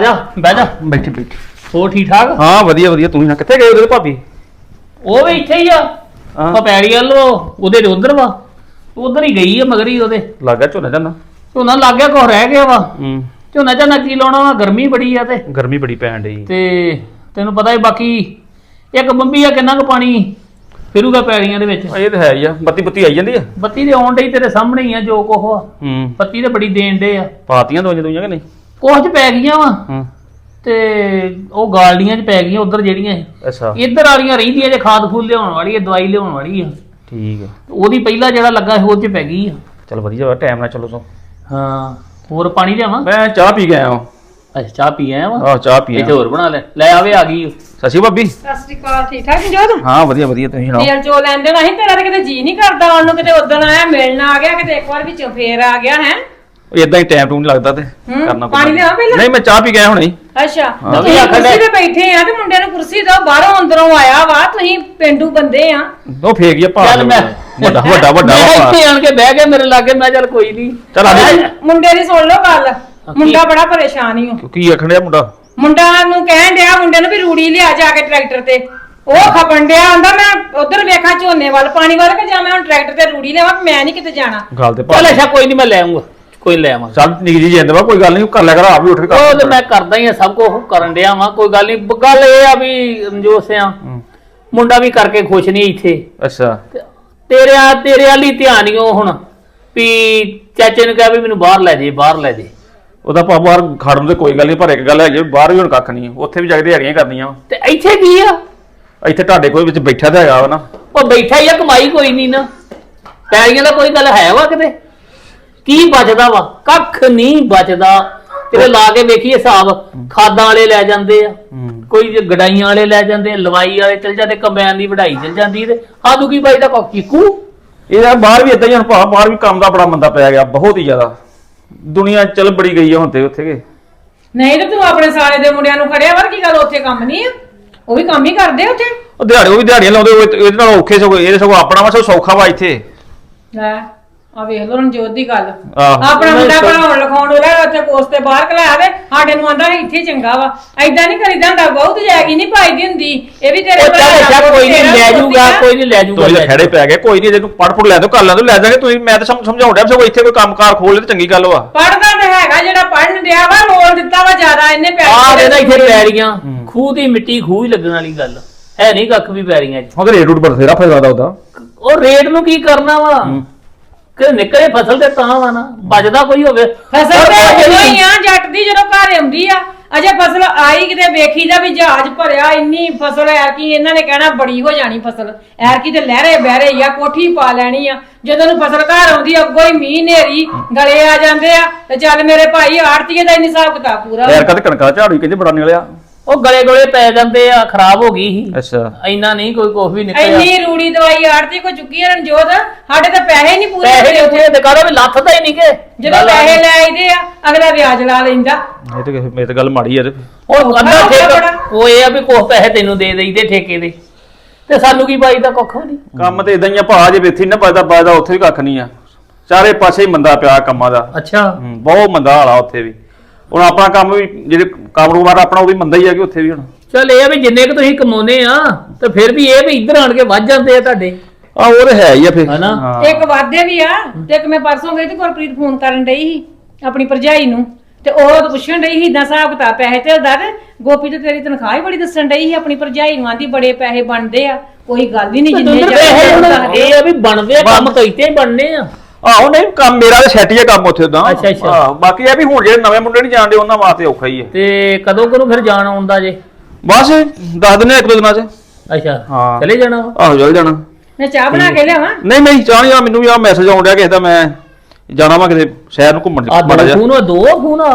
ਜਾ ਬਹਿ ਜਾ। ਬੈਠੀ ਬੈਠੀ। ਹੋ ਠੀਕ ਠਾਕ? ਹਾਂ ਵਧੀਆ ਵਧੀਆ। ਤੂੰ ਹੀ ਨਾ ਕਿੱਥੇ ਗਏ ਉਹਦੇ ਭਾਬੀ? ਉਹ ਵੀ ਇੱਥੇ ਹੀ ਆ। ਹਾਂ। ਉਹ ਪੈੜੀ ਵੱਲੋਂ ਉਹਦੇ ਉਧਰ ਵਾ। ਉਧਰ ਹੀ ਗਈ ਆ ਮਗਰ ਉਹਦੇ। ਲੱਗਾ ਝੋਨਾ ਜਾਂਦਾ ਝੋਨਾ ਲੱਗ ਗਿਆ ਕੋ ਰਹਿ ਗਿਆ ਵਾ। ਹੂੰ। ਝੋਨਾ ਝਾਨਾ ਕੀ ਲਾਉਣਾ ਵਾ? ਗਰਮੀ ਬੜੀ ਆ ਤੇ। ਗਰਮੀ ਬੜੀ ਪੈਣ ਡਈ। ਤੇ ਤੈਨੂੰ ਪਤਾ ਹੀ ਬਾਕੀ ਇੱਕ ਬੰਬੀ ਆ ਕਿੰਨਾ ਕੁ ਪਾਣੀ ਫਿਰੂਗਾ ਪੈੜੀਆਂ ਦੇ ਵਿੱਚ? ਇਹ ਤਾਂ ਹੈ ਹੀ ਆ। ਬੱਤੀ ਬੱਤੀ ਆਈ ਜਾਂਦੀ ਆ? ਬੱਤੀ ਦੇ ਆਉਣ ਡਈ ਤੇਰੇ ਸਾਹਮਣੇ ਹੀ ਆ ਜੋ ਕੁਛ ਆ ਹੂੰ। ਬੱਤੀ ਤੇ ਬੜੀ ਦੇਣ ਡੇ ਆ। ਪਾਤੀਆਂ ਦੋਈਆਂ ਦੋਈਆਂ ਕਿ ਨਹੀਂ? ਕੁਛ ਚ ਪੈ ਗਈਆਂ ਵਾ। ਹੂੰ। ਤੇ ਉਹ ਗਾਲਡੀਆਂ ਚ ਪੈ ਗਈਆਂ ਉਧਰ ਜਿਹੜੀਆਂ ਇਹ। ਅੱਛਾ। ਇੱਧਰ ਵਾਲੀਆਂ ਰਹਿੰਦੀਆਂ ਜੇ ਖਾਦ ਖੂਦ ਲਿਆਉਣ ਵਾਲੀ ਹੈ ਦਵਾਈ ਲਿਆਉਣ ਵਾਲੀ ਆ। ਠੀਕ ਹੈ ਉਹਦੀ ਪਹਿਲਾ ਜਿਹੜਾ ਲੱਗਾ ਸੀ ਉਹ ਚ ਪੈ ਗਈ ਆ। ਚਲ ਵਧੀਆ ਵਾ ਟਾਈਮ ਨਾਲ ਚਲੋ ਸੋ। ਹਾਂ ਹੋਰ ਪਾਣੀ ਲਿਆਵਾਂ? ਮੈਂ ਚਾਹ ਪੀ ਕੇ ਆਇਆ ਹਾਂ ਅੱਛਾ ਚਾਹ ਪੀ ਆਇਆ ਵਾ? ਆਹ ਚਾਹ ਪੀ ਇੱਥੇ ਆਇਆ ਹੋਰ ਬਣਾ ਲੈ। ਲੈ ਆਵੇ ਆ ਗਈ ਸਸੀ ਭਾਬੀ। ਸਤਿ ਸ਼੍ਰੀ ਅਕਾਲ ਠੀਕ ਠਾਕ ਜੋਤ? ਹਾਂ ਵਧੀਆ ਵਧੀਆ ਤੁਸੀਂ ਸੁਣਾਓ? ਤੇਲ ਚੋ ਲੈਂਦੇ ਨਹੀਂ ਤੇਰਾ ਤਾਂ ਕਿਤੇ ਜੀ ਨਹੀਂ ਕਰਦਾ ਆਉਣ ਨੂੰ ਕਿਤੇ ਉਦੋਂ ਆਇਆ ਮਿਲਣ ਆ ਗਿਆ ਕਿਤੇ ਇੱਕ ਵਾਰ ਵਿੱਚੋਂ ਫੇਰ ਆ ਗਿਆ ਹੈ? ਇਦਾਂ ਹੀ ਟਾਈਮ ਟੂਮ ਨੀ ਲੱਗਦਾ ਤੇ ਹੂੰ, ਕਰਨਾ ਪਾਣੀ ਪਹਿਲਾਂ? ਨਹੀਂ ਮੈਂ ਚਾਹ ਪੀ ਆਇਆ ਹੁਣੇ ਹੀ। ਅੱਛਾ ਹਾਂ। ਤੁਸੀਂ ਆਖਣ ਕੁਰਸੀ। ਤੇ ਬੈਠੇ ਆ ਤੇ ਮੁੰਡੇ ਨੂੰ ਕੁਰਸੀ ਦੋ ਬਾਹਰੋਂ ਅੰਦਰੋਂ ਆਇਆ ਵਾ ਤੁਸੀਂ ਪਿੰਡੂ ਬੰਦੇ ਆ ਉਹ ਫੇਕ ਗਿਆ ਭਾਰ ਚੱਲ ਮੈਂ ਵੱਡਾ ਵੱਡਾ ਵੱਡਾ ਮੈਂ ਵਾ ਇੱਥੇ ਆਣ ਕੇ ਬਹਿ ਗਿਆ ਮੇਰੇ ਲਾਗੇ ਮੈਂ ਚੱਲ ਕੋਈ ਨਹੀਂ ਚੱਲ ਆ ਜਾ ਮੁੰਡੇ ਦੀ ਸੁਣ ਲਓ ਗੱਲ? ਮੁੰਡਾ ਬੜਾ ਪਰੇਸ਼ਾਨ ਹੀ ਹੋ ਕੀ ਆਖਣ ਡਿਆ ਮੁੰਡਾ ਮੁੰਡਾ ਨੂੰ ਕਹਿਣ ਡਿਆ ਮੁੰਡੇ ਨੂੰ ਵੀ ਰੂੜੀ ਲਿਆ ਜਾ ਕੇ ਟਰੈਕਟਰ ਤੇ ਉਹ ਖਪਣ ਡਿਆ ਆਂਦਾ ਮੈਂ ਉਧਰ ਵੇਖਾਂ ਝੋਨੇ ਵੱਲ ਪਾਣੀ ਵੱਲ ਕਿ ਜਾਂ ਮੈਂ ਹੁਣ ਟਰੈਕਟਰ ਤੇ ਰੂੜੀ ਲਿਆਵਾਂ ਮੈਂ ਨਹੀਂ ਕਿਤੇ ਜਾਣਾ ਗੱਲ ਤੇ ਚੱਲ ਭਾਰ ਅੱਛਾ ਕੋਈ ਨਹੀਂ ਮੈਂ ਲੈ ਆਉਂਗਾ ਕੋਈ ਲੈ ਆਵਾਂ ਚੱਲ ਜੀ ਜਿੰਦ ਵਾ ਕੋਈ ਗੱਲ ਨਹੀਂ ਕਰ ਲਿਆ ਕਰ ਆਪ ਵੀ ਉੱਠ ਕੇ ਕਰ ਉਹ ਤੇ ਮੈਂ ਕਰਦਾ ਹੀ ਆ ਸਭ ਕੁਝ ਕਰਨ ਡਿਆ ਵਾਂ ਕੋਈ ਗੱਲ ਨਹੀਂ ਗੱਲ ਇਹ ਆ ਵੀ ਸਿਆ ਹੂੰ, ਮੁੰਡਾ ਵੀ ਕਰਕੇ ਖੁਸ਼ ਨਹੀਂ ਇੱਥੇ। ਅੱਛਾ। ਤੇਰੇ ਆ ਤੇਰੇ ਵਾਲੀ ਧਿਆਨ ਹੀ ਉਹ ਹੁਣ ਵੀ ਚਾਚੇ ਨੂੰ ਕਿਹਾ ਵੀ ਮੈਨੂੰ ਬਾਹਰ ਲੈ ਜੇ ਬਾਹਰ ਲੈ ਜੇ ਉਹਦਾ ਪਾ ਬਾਹਰ ਖੜਨ ਤੇ ਕੋਈ ਗੱਲ ਨਹੀਂ ਪਰ ਇੱਕ ਗੱਲ ਹੈਗੀ ਆ, ਬਾਹਰ ਵੀ ਹੁਣ ਕੱਖ ਨਹੀਂ ਉੱਥੇ ਵੀ ਜਾ ਕੇ ਦਿਹਾੜੀਆਂ ਕਰਨੀਆਂ ਵਾ। ਤੇ ਇੱਥੇ ਕੀ ਆ? ਇੱਥੇ ਤੁਹਾਡੇ ਕੋਈ ਵਿੱਚ ਬੈਠਾ ਤੇ ਹੈਗਾ ਵਾ ਨਾ। ਉਹ ਬੈਠਾ ਹੀ ਆ ਕਮਾਈ ਕੋਈ ਨਹੀਂ ਨਾ। ਪੈਰੀਆਂ ਦਾ ਕੋਈ ਗੱਲ ਹੈ ਵਾ ਕਿਤੇ? ਕੀ ਬਚਦਾ ਵਾ? ਕੱਖ ਨਹੀਂ ਬਚਦਾ ਕਿਤੇ ਲਾ ਕੇ ਵੇਖੀਏ ਹਿਸਾਬ ਖਾਦਾਂ ਵਾਲੇ ਲੈ ਜਾਂਦੇ ਆ। ਕੋਈ ਜੇ ਗਡਾਈਆਂ ਵਾਲੇ ਲੈ ਜਾਂਦੇ ਆ, ਲਵਾਈ ਵਾਲੇ ਚਲ ਜਾਂਦੇ ਕੰਬਾਈਨ ਦੀ ਵਢਾਈ ਚਲ ਜਾਂਦੀ ਤੇ ਸਾਧੂ ਕੀ ਬਾਈ ਦਾ ਕੋ ਚੀਕੂ? ਇਹ ਯਾਰ ਬਾਹਰ ਵੀ ਇਦਾਂ ਹੀ ਹੁਣ ਭਾ ਬਾਹਰ ਵੀ ਕੰਮ ਦਾ ਬੜਾ ਮੰਦਾ ਪਿਆ ਗਿਆ ਬਹੁਤ ਹੀ ਜ਼ਿਆਦਾ। ਦੁਨੀਆ ਚੱਲ ਬੜੀ ਗਈ ਹੈ ਹੁਣ ਤੇ ਉੱਥੇ ਕੇ। ਨਹੀਂ ਤੇ ਤੂੰ ਆਪਣੇ ਸਾਰੇ ਦੇ ਮੁੰਡਿਆਂ ਨੂੰ ਖੜਿਆ ਵਰ ਕੀ ਗੱਲ ਉੱਥੇ ਕੰਮ ਨਹੀਂ ਆ? ਉਹ ਵੀ ਕੰਮ ਹੀ ਕਰਦੇ ਆ ਉੱਥੇ? ਉਹ ਦਿਹਾੜੀ ਉਹ ਵੀ ਦਿਹਾੜੀਆਂ ਲਾਉਂਦੇ ਉਹ ਇਹਦੇ ਨਾਲ ਔਖੇ ਸਗੋਂ ਇਹਦੇ ਸਗੋਂ ਆਪਣਾ ਵਾ ਸਗੋਂ ਸੌਖਾ ਵਾ ਇੱਥੇ। ਲੈ। ਆ ਵੇਖ ਲੋ ਰਣਜੋਤ ਦੀ ਗੱਲ। ਆਹੋ। ਆਪਣਾ ਮੁੰਡਾ ਪੜਾਉਣ ਲਿਖਾਉਣ ਵਾਲਾ ਉੱਥੇ ਕੋਰਸ ਤੇ ਬਾਹਰ ਕਲਾ ਦੇ ਸਾਡੇ ਨੂੰ ਆਂਦਾ ਇੱਥੇ ਹੀ ਚੰਗਾ ਵਾ। ਐਦਾਂ ਨਹੀਂ ਕਰੀਦਾ ਹੁੰਦਾ ਬਹੁਤ ਜਾਗੀ ਨਹੀਂ ਪਾਈ ਦੀ ਹੁੰਦੀ। ਇਹ ਵੀ ਤੇਰੇ ਉਹ ਚੱਲ ਭਰਾ ਅੱਛਾ ਦਾ ਕੋਈ ਨਹੀਂ ਤੇਰਾ ਲੈ ਪੁੱਤ ਜੂਗਾ ਆ। ਕੋਈ ਨਹੀਂ ਲੈ ਜੂਗਾ ਤੁਸੀਂ ਤਾਂ ਲੈ ਖੜੇ ਪੈ ਗਏ ਕੋਈ ਨਹੀਂ ਜੇ ਤੂੰ ਪੜ ਪੜ ਲੈ ਦੋ ਕਰ ਲੈ ਦੋ ਲੈ ਜਾਗੇ ਤੁਸੀਂ ਮੈਂ ਤਾਂ ਸਮ- ਸਮਝਾਉਣ ਡਿਆ ਵੀ ਸਗੋਂ ਇੱਥੇ ਕੋਈ ਕੰਮਕਾਰ ਖੋਲ ਲੈ ਤੇ ਚੰਗੀ ਗੱਲ ਵਾ। ਪੜਦਾ ਤੇ ਹੈਗਾ ਜਿਹੜਾ ਪੜਨ ਡਿਆ ਵਾ ਰੋਲ ਦਿੱਤਾ ਵਾ ਜ਼ਿਆਦਾ ਇਹਨੇ ਆ ਪੈਸੇ ਦੇ ਇੱਥੇ ਪੈਰੀਆਂ ਖੂਹ ਦੀ ਮਿੱਟੀ ਖੂਹ ਹੀ ਲੱਗਣ ਵਾਲੀ ਗੱਲ। ਹੈ ਨਹੀਂ ਕੱਖ ਵੀ ਪੈਰੀਆਂ 'ਚ ਉਹਦੇ ਰੇਟ ਰੂਟ ਬਥੇਰਾ ਫਾਇਦਾ ਉਹਦਾ। ਉਹ ਰੇਟ ਨੂੰ ਕੀ ਕਰਨਾ ਵਾ? ਕਿ ਨਿਕਲੇ ਫਸਲ ਤੇ ਤਾਂ ਵਾ ਨਾ ਬਚਦਾ ਕੋਈ ਹੋਵੇ। ਫਸਲ ਪਰ ਤੇ ਉਹ ਜਿਹੜੀ- ਆ ਜੱਟ ਦੀ ਜਦੋਂ ਘਰ ਆਉਂਦੀ ਆ ਅਜੇ ਫਸਲ ਆਈ ਕਿਤੇ ਵੇਖੀ ਦਾ ਵੀ ਜਹਾਜ਼ ਭਰਿਆ ਇੰਨੀ ਫਸਲ ਐਰ ਕੀ ਇਹਨਾਂ ਨੇ ਕਹਿਣਾ ਬੜੀ ਹੋ ਜਾਣੀ ਫਸਲ। ਐਰ ਕੀ ਤੇ ਲਹਿਰੇ ਬਹਿਰੇ ਆ ਕੋਠੀ ਪਾ ਲੈਣੀ ਆ। ਜਦੋਂ ਨੂੰ ਫਸਲ ਘਰ ਆਉਂਦੀ ਆ, ਅੱਗੋਂ ਹੀ ਮੀਂਹ ਨੇਰੀ ਗਲੇ ਆ ਜਾਂਦੇ ਆ ਤੇ ਚੱਲ ਮੇਰੇ ਭਾਈ ਆੜਤੀਏ ਦਾ ਇੰਨੀ ਹਿਸਾਬ ਕਿਤਾਬ ਪੂਰਾ ਯਾਰ ਕਦ ਕਣਕਾਂ ਝਾੜੂ ਕਹਿੰਦੇ ਬੜਾ ਨਿਕਲਿਆ। ਉਹ ਗਲੇ ਗਲੇ ਪੈ ਜਾਂਦੇ ਆ ਖਰਾਬ ਹੋ ਗਈ ਸੀ। ਅੱਛਾ। ਇੰਨਾ ਨਹੀਂ ਕੋਈ ਕੁਛ ਵੀ ਨਿਕਲਿਆ। ਇੰਨੀ ਰੂੜੀ ਦਵਾਈ ਆੜਤੀ ਕੋ ਚੁੱਕੀ ਆ ਰਣਜੋਤ? ਸਾਡੇ ਤਾਂ ਪੈਸੇ ਨਹੀਂ ਪੂਰੇ ਪੈਸੇ ਹੁੰਦੇ। ਉੱਥੇ ਕਰੋ ਵੀ ਲੱਥਦਾ ਹੀ ਨਹੀਂ ਕਿ ਜਦੋਂ ਪੈਸੇ ਲੈ ਆਈਦੇ ਆ ਅਗਲਾ ਵਿਆਜ ਲਾ ਲੈਂਦਾ। ਇਹ ਤੇ ਮੇਰੀ ਤਾਂ ਗੱਲ ਮਾੜੀ ਯਾਰ ਉਹ ਅੱਧਾ ਠੇਕਾ। ਉਹ ਇਹ ਆ ਵੀ ਕੁਛ ਪੈਸੇ ਤੈਨੂੰ ਦੇ ਦੇਈਦੇ ਠੇਕੇ ਦੇ। ਤੇ ਸਾਨੂੰ ਕੀ ਬਾਈ ਦਾ ਕੁੱਖ ਨਹੀਂ। ਕੰਮ ਤੇ ਇਦਾਂ ਹੀ ਆ ਭਾ ਜੇ ਵੇਥੀ ਨਾ ਬਚਦਾ ਬਚਦਾ ਉੱਥੇ ਵੀ ਕੱਖ ਨਹੀਂ ਆ। ਚਾਰੇ ਪਾਸੇ ਹੀ ਮੰਦਾ ਪਿਆ ਕੰਮਾਂ ਦਾ। ਅੱਛਾ। ਹੂੰ, ਬਹੁਤ ਮੰਦਾ ਹਾਲਾ ਉੱਥੇ ਵੀ। ਹੁਣ ਆਪਣਾ ਕੰਮ ਵੀ ਜਿਹੜੇ ਕੰਮ ਰੋਬਾਰ ਆਪਣਾ ਉਹ ਵੀ ਮੰਦਾ ਹੀ ਆ ਕਿ ਉੱਥੇ ਵੀ ਹੁਣ। ਚਲ ਇਹ ਆ ਵੀ ਜਿੰਨੇ ਕੁ ਤੁਸੀਂ ਕਮਾਉਨੇ ਆ ਤੇ ਫਿਰ ਵੀ ਇਹ ਵੀ ਇੱਧਰ ਆਣ ਕੇ ਵੱਜ ਜਾਂਦੇ ਆ ਤੁਹਾਡੇ। ਆ ਉਹ ਤੇ ਹੈ ਹੀ ਆ ਫਿਰ। ਹਨਾ? ਹਾਂ। ਇੱਕ ਵਾਦੇ ਵੀ ਆ ਤੇ ਇੱਕ ਮੈਂ ਪਰਸੋਂ ਗਈ ਤੇ ਗੁਰਪ੍ਰੀਤ ਫੋਨ ਕਰਨ ਡਈ ਸੀ ਆਪਣੀ ਭਰਜਾਈ ਨੂੰ। ਤੇ ਉਹ ਤਾਂ ਪੁੱਛਣ ਡਈ ਸੀ ਇਦਾਂ ਹਿਸਾਬ ਕਿਤਾਬ ਪੈਸੇ ਤੇ ਦਾ ਤੇ ਗੋਪੀ ਤੇ ਤੇਰੀ ਤਨਖਾਹ ਹੀ ਬੜੀ ਦੱਸਣ ਡਈ ਸੀ ਆਪਣੀ ਭਰਜਾਈ ਨੂੰ ਆਂਦੀ ਬੜੇ ਪੈਸੇ ਬਣਦੇ ਆ ਕੋਈ ਗੱਲ ਹੀ ਨਹੀਂ ਜਿੰਨੇ ਪੈਸੇ ਹੁਣ ਇਹ ਆ ਵੀ ਬਣਦੇ ਆ ਕੰਮ ਕਈਤੇ ਹੀ ਬਣਨੇ ਆ। ਆਹੋ ਨਹੀਂ ਕੰਮ ਮੇਰਾ ਤੇ ਸੈੱਟ ਹੀ ਆ ਕੰਮ ਉੱਥੇ ਉਦਾਂ ਅੱਛਾ, ਬਾਕੀ ਇਹ ਵੀ ਹੁਣ ਜਿਹੜੇ ਨਵੇਂ ਮੁੰਡੇ ਨਹੀਂ ਜਾਣਦੇ ਉਹਨਾਂ ਵਾਸਤੇ ਔਖਾ ਹੀ ਹੈ ਤੇ ਕਦੋਂ ਕਦੋਂ ਫਿਰ ਜਾਣ ਆਉਂਦਾ ਜੇ? ਬਸ ਦੱਸ ਦਿੰਦੇ ਆ ਇੱਕ ਦੋ ਦਿਨਾਂ 'ਚ। ਅੱਛਾ ਹਾਂ। ਚਲੇ ਜਾਣਾ ਵਾ? ਆਹੋ ਚੱਲ ਜਾਣਾ। ਮੈਂ ਚਾਹ ਬਣਾ ਕੇ ਲਿਆਵਾਂ? ਨਹੀਂ ਨਹੀਂ ਚਾਹ ਨਹੀਂ ਆ ਮੈਨੂੰ ਵੀ ਆ ਮੈਸੇਜ ਆਉਣ ਡਿਆ ਕਿਸੇ ਦਾ ਮੈਂ ਜਾਣਾ ਵਾ ਕਿਤੇ ਸ਼ਹਿਰ ਨੂੰ ਘੁੰਮਣ ਆ ਮਾੜਾ ਦੋ ਜਿਹਾ। ਫੋਨ ਆ ਦੋ ਫੋਨ ਆ।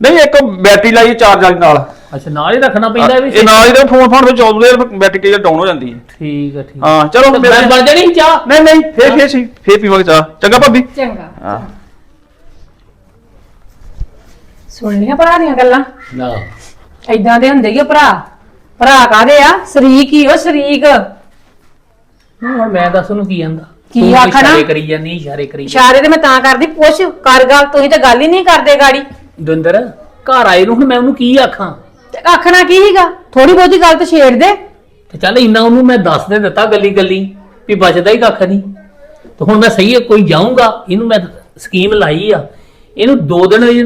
ਨਹੀਂ ਇੱਕ ਬੈਟਰੀ ਲਾਈ ਚਾਰਜ ਵਾਲੀ ਨਾਲ। ਅੱਛਾ ਨਾਲ ਹੀ ਰੱਖਣਾ ਪੈਂਦਾ ਇਹ ਵੀ ਇਹ ਨਾਲ ਹੀ ਤਾਂ ਫੋਨ ਫੋਨ ਵਿੱਚ ਆਉਂਦੇ ਬੈਟਰੀ ਕਈ ਡਾਊਨ ਹੋ ਜਾਂਦੀ ਹੈ। ਠੀਕ ਆ ਠੀਕ। ਹਾਂ ਚਲੋ ਤੇ ਮਿਲਦੇ ਬਣ ਜਾਣੀ ਚਾਹ? ਨਹੀਂ ਨਹੀਂ ਫੇਰ ਫੇਰ ਸੀ ਫੇਰ ਪੀਵਾਂਗੇ ਚਾਹ। ਚੰਗਾ ਭਾਬੀ। ਚੰਗਾ। ਹਾਂ। ਸੁਣ ਲਿਆ ਭਰਾ ਦੀਆਂ ਗੱਲਾਂ? ਨਾ। ਐਦਾਂ ਦੇ ਹੁੰਦੇ ਹੀ ਆ ਭਰਾ। ਭਰਾ ਕਾਦੇ ਆ? ਸ਼ਰੀਕ ਹੀ ਉਹ ਸ਼ਰੀਕ। ਹੁਣ ਮੈਂ ਦੱਸ ਉਹਨੂੰ ਕੀ ਕਹਿੰਦਾ ਕੀ ਤੂੰ ਆਖਣਾ? ਇਸ਼ਾਰੇ ਕਰੀ ਜਾਂਦੀ ਇਸ਼ਾਰੇ ਕਰੀ ਜਾਂਦੀ। ਇਸ਼ਾਰੇ ਤੇ ਮੈਂ ਤਾਂ ਕਰਦੀ ਪੁੱਛ ਕਰ ਗੱਲ ਤੁਸੀਂ ਤਾਂ ਗੱਲ ਹੀ ਨਹੀਂ ਕਰਦੇ ਗਾੜੀ। ਦਵਿੰਦਰ ਘਰ ਆਏ ਨੂੰ ਹੁਣ ਮੈਂ ਉਹਨੂੰ ਕੀ ਆਖਾਂ? ਤੇ ਆਖਣਾ ਕੀ ਸੀਗਾ? ਥੋੜੀ ਬਹੁਤੀ ਗੱਲ ਤੇ ਛੇੜ ਦੇ। ਤੇ ਚੱਲ ਇੰਨਾ ਉਹਨੂੰ ਮੈਂ ਦੱਸ ਦੇ ਦਿੱਤਾ ਗੱਲੀ ਗੱਲੀ ਵੀ ਬਚਦਾ ਹੀ ਕੱਖ ਨਹੀਂ। ਤੇ ਹੁਣ ਮੈਂ ਸਹੀ ਹੈ ਕੋਈ ਜਾਊਂਗਾ ਇਹਨੂੰ ਮੈਂ ਸਕੀਮ ਲਾਈ ਆ। ਇਹਨੂੰ ਦੋ ਦਿਨ ਇਹ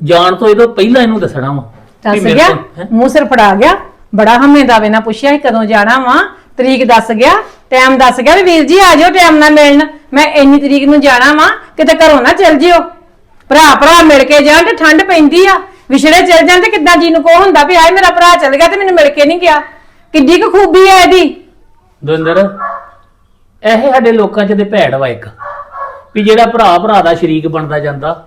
ਜਾਣ ਤੋਂ ਇਹਦੋਂ ਪਹਿਲਾਂ ਇਹਨੂੰ ਦੱਸਣਾ ਵਾ। ਦੱਸ ਗਿਆ? ਮੂੰਹ ਸਿਰ ਫੜਾ ਗਿਆ। ਬੜਾ ਹਮੇ ਦਾਵੇ ਨਾਲ ਪੁੱਛਿਆ ਸੀ ਕਦੋਂ ਜਾਣਾ ਵਾ। ਤਰੀਕ ਦੱਸ ਗਿਆ। ਟਾਈਮ ਦੱਸ ਗਿਆ ਵੀ ਵੀਰ ਜੀ ਆ ਜਾਓ ਟਾਈਮ ਨਾਲ ਮਿਲਣ। ਮੈਂ ਇੰਨੀ ਤਰੀਕ ਨੂੰ ਜਾਣਾ ਵਾ ਕਿਤੇ ਘਰੋਂ ਨਾ ਚਲ ਜਿਓ। ਭਰਾ ਭਰਾ ਮਿਲ ਕੇ ਜਾਣ ਤੇ ਠੰਡ ਪੈਂਦੀ ਆ। ਵਿਛੜੇ ਚਲ ਜਾਣ ਤੇ ਕਿੱਦਾਂ ਜੀ ਨੂੰ ਕੋ ਹੁੰਦਾ ਵੀ ਆਏ ਮੇਰਾ ਭਰਾ ਚਲ ਗਿਆ ਤੇ ਮੈਨੂੰ ਮਿਲ ਕੇ ਨਹੀਂ ਗਿਆ। ਕਿੱਡੀ ਕੁ ਖੂਬੀ ਆ ਇਹਦੀ। ਦਵਿੰਦਰ ਇਹ ਸਾਡੇ ਲੋਕਾਂ 'ਚ ਦੇ ਭੈੜ ਵਾ ਇੱਕ ਵੀ ਜਿਹੜਾ ਭਰਾ ਭਰਾ ਦਾ ਸ਼ਰੀਕ ਬਣਦਾ ਜਾਂਦਾ।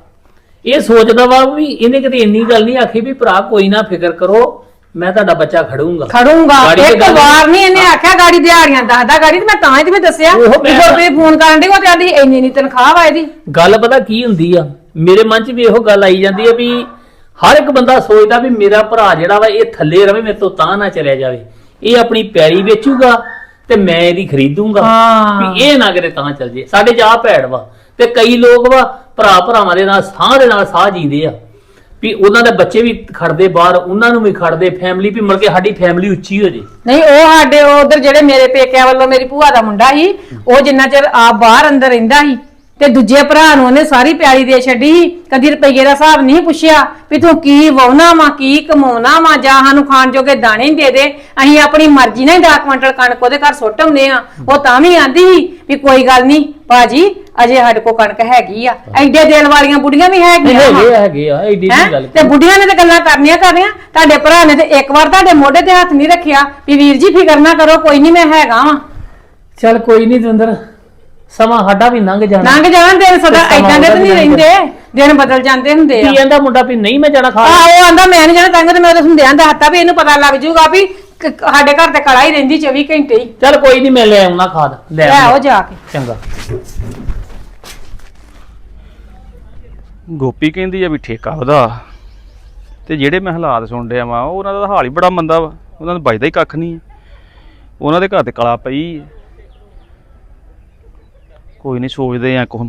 ਇਹ ਸੋਚਦਾ ਵਾ ਵੀ ਇਹਨੇ ਕਿਤੇ ਇੰਨੀ ਗੱਲ ਨਹੀਂ ਆਖੀ ਵੀ ਭਰਾ ਕੋਈ ਨਾ ਫਿਕਰ ਕਰੋ ਮੈਂ ਤੁਹਾਡਾ ਬੱਚਾ ਖੜੂੰਗਾ। ਖੜੂੰਗਾ। ਗਾੜੀ ਤੇ ਇੱਕ ਗੱਲ- ਵਾਰ ਨਹੀਂ ਇਹਨੇ ਆਖਿਆ ਗਾੜੀ ਦਿਹਾੜੀਆਂ ਦੱਸਦਾ ਗਾੜੀ ਤੇ ਮੈਂ ਤਾਂ ਹੀ ਤੇ ਮੈਂ ਦੱਸਿਆ। ਉਹ ਵੀ ਮੈਂ- ਫੋਨ ਕਰਨ ਦੀ ਉਹ ਤੇ ਆਂਦੀ ਇੰਨੀ ਇੰਨੀ ਤਨਖਾਹ ਵਾ ਇਹਦੀ। ਗੱਲ ਪਤਾ ਕੀ ਹੁੰਦੀ ਆ? ਮੇਰੇ ਮਨ 'ਚ ਵੀ ਇਹੋ ਗੱਲ ਆਈ ਜਾਂਦੀ ਆ ਵੀ ਹਰ ਇੱਕ ਬੰਦਾ ਸੋਚਦਾ ਵੀ ਮੇਰਾ ਭਰਾ ਜਿਹੜਾ ਵਾ ਇਹ ਥੱਲੇ ਰਵੇ ਮੇਰੇ ਤੋਂ ਤਾਂ ਨਾ ਚਲਿਆ ਜਾਵੇ। ਇਹ ਆਪਣੀ ਪੈਲੀ ਵੇਚੂਗਾ ਤੇ ਮੈਂ ਇਹਦੀ ਖਰੀਦੂੰਗਾ। ਵੀ ਇਹ ਨਾ ਕਿਤੇ ਤਾਂ ਚੱਲ ਜੇ। ਸਾਡੇ ਜਾ ਭੈੜ ਵਾ ਤੇ ਕਈ ਲੋਕ ਵਾ ਭਰਾ ਭਰਾਵਾਂ ਦੇ ਨਾਲ ਸਾਹ ਦੇ ਨਾਲ ਸਾਹ ਜੀਂਦੇ ਆ। ਵੀ ਉਹਨਾਂ ਦੇ ਬੱਚੇ ਵੀ ਖੜਦੇ ਬਾਹਰ ਉਹਨਾਂ ਨੂੰ ਵੀ ਖੜਦੇ ਫੈਮਿਲੀ ਵੀ ਮਿਲ ਕੇ ਸਾਡੀ ਫੈਮਿਲੀ ਉੱਚੀ ਹੋ ਜੇ। ਨਹੀਂ ਉਹ ਸਾਡੇ ਉਧਰ ਜਿਹੜੇ ਮੇਰੇ ਪੇਕਿਆਂ ਵੱਲੋਂ ਮੇਰੀ ਭੂਆ ਦਾ ਮੁੰਡਾ ਸੀ ਉਹ ਜਿੰਨਾ ਚਿਰ ਆਪ ਬਾਹਰ ਅੰਦਰ ਰਹਿੰਦਾ ਸੀ ਤੇ ਦੂਜੇ ਭਰਾ ਨੂੰ ਉਹਨੇ ਸਾਰੀ ਪਿਆਲੀ ਦੇ ਛੱਡੀ। ਕਦੀ ਰੁਪਈਏ ਦਾ ਹਿਸਾਬ ਨਹੀਂ ਪੁੱਛਿਆ ਵੀ ਤੂੰ ਕੀ ਵਾਉਣਾ ਵਾ ਕੀ ਕਮਾਉਣਾ ਵਾ ਜਾਂ ਸਾਨੂੰ ਖਾਣ ਜੋਗੇ ਦਾਣੇ ਹੀ ਦੇ ਦੇ ਅਸੀਂ ਆਪਣੀ ਮਰਜ਼ੀ ਨਾਲ ਹੀ 10 ਕੁਇੰਟਲ ਕਣਕ ਉਹਦੇ ਘਰ ਸੁੱਟ ਆਉਂਦੇ ਆ ਉਹ ਤਾਂ ਵੀ ਆਂਦੀ ਸੀ ਵੀ ਕੋਈ ਗੱਲ ਨਹੀਂ ਬਾਜੀ ਅਜੇ ਸਾਡੇ ਕੋਲ ਕਣਕ ਹੈਗੀ ਆ ਐਡੇ ਦਿਲ ਵਾਲੀਆਂ ਬੁੜੀਆਂ ਵੀ ਹੈਗੀਆਂ ਵਾ। ਹੈਗੇ ਆ, ਹੈਗੇ ਆ ਐਡੀ ਹੈਂ? ਨਹੀਂ ਗੱਲ ਤੇ ਬੁੱਢੀਆਂ ਨੇ ਤੇ ਗੱਲਾਂ ਕਰਨੀਆਂ ਕਰਨੀਆਂ ਤੁਹਾਡੇ ਭਰਾ ਨੇ ਤੇ ਇੱਕ ਵਾਰ ਤੁਹਾਡੇ ਮੋਢੇ ਤੇ ਹੱਥ ਨਹੀਂ ਰੱਖਿਆ ਵੀ ਵੀਰ ਜੀ ਫਿਕਰ ਨਾ ਕਰੋ ਕੋਈ ਨਹੀਂ ਮੈਂ ਹੈਗਾ ਵਾਂ ਚੱਲ ਕੋਈ ਨਹੀਂ ਦਵਿੰਦਰ ਸਮਾਂ ਸਾਡਾ ਵੀ ਲੰਘ ਜਾਣਾ। ਲੰਘ ਜਾਣ ਦਿਨ ਸਦਾ ਐਦਾਂ ਦੇ ਤਾਂ ਨਹੀਂ ਉਹਦਾ ਰਹਿੰਦੇ ਦਿਨ ਬਦਲ ਜਾਂਦੇ ਹੁੰਦੇ ਆ। ਕੀ ਕਹਿੰਦਾ ਮੁੰਡਾ ਵੀ ਨਹੀਂ ਮੈਂ ਜਾਣਾ ਖਾ ਆਹ ਉਹ ਆਂਦਾ ਮੈਂ ਨਹੀਂ ਜਾਣਾ ਤੰਗ ਤੇ ਮੈਂ ਤਾਂ ਹੁੰਦਿਆਂ ਦਾ ਹੱਤਾ ਵੀ ਇਹਨੂੰ ਪਤਾ ਲੱਗ ਜਾਊਗਾ ਵੀ ਕ- ਸਾਡੇ ਘਰ ਤੇ ਕੜਾ ਹੀ ਰਹਿੰਦੀ 24 ਘੰਟੇ ਹੀ। ਚੱਲ ਕੋਈ ਨਹੀਂ ਮੈਂ ਲੈ ਆਉਣਾ ਖਾਦ। ਲੈ ਲੈ। ਆਓ ਜਾ ਕੇ। ਚੰਗਾ। ਗੋਪੀ ਕਹਿੰਦੀ ਆ ਵੀ ਠੇਕਾ ਉਹਦਾ। ਤੇ ਜਿਹੜੇ ਮੈਂ ਹਾਲਾਤ ਸੁਣ ਰਿਹਾ ਵਾਂ ਉਹਨਾਂ ਦਾ ਹਾਲ ਹੀ ਬੜਾ ਮੰਦਾ ਵਾ। ਉਹਨਾਂ ਨੂੰ ਬਚਦਾ ਹੀ ਕੱਖ ਨਹੀਂ ਉਹਨਾਂ ਦੇ ਘਰ ਤੇ ਕਲਾ ਪਈ। ਹੈ। ਕੋਈ ਨਹੀਂ ਸੋਚਦੇ ਆ ਕੋਹ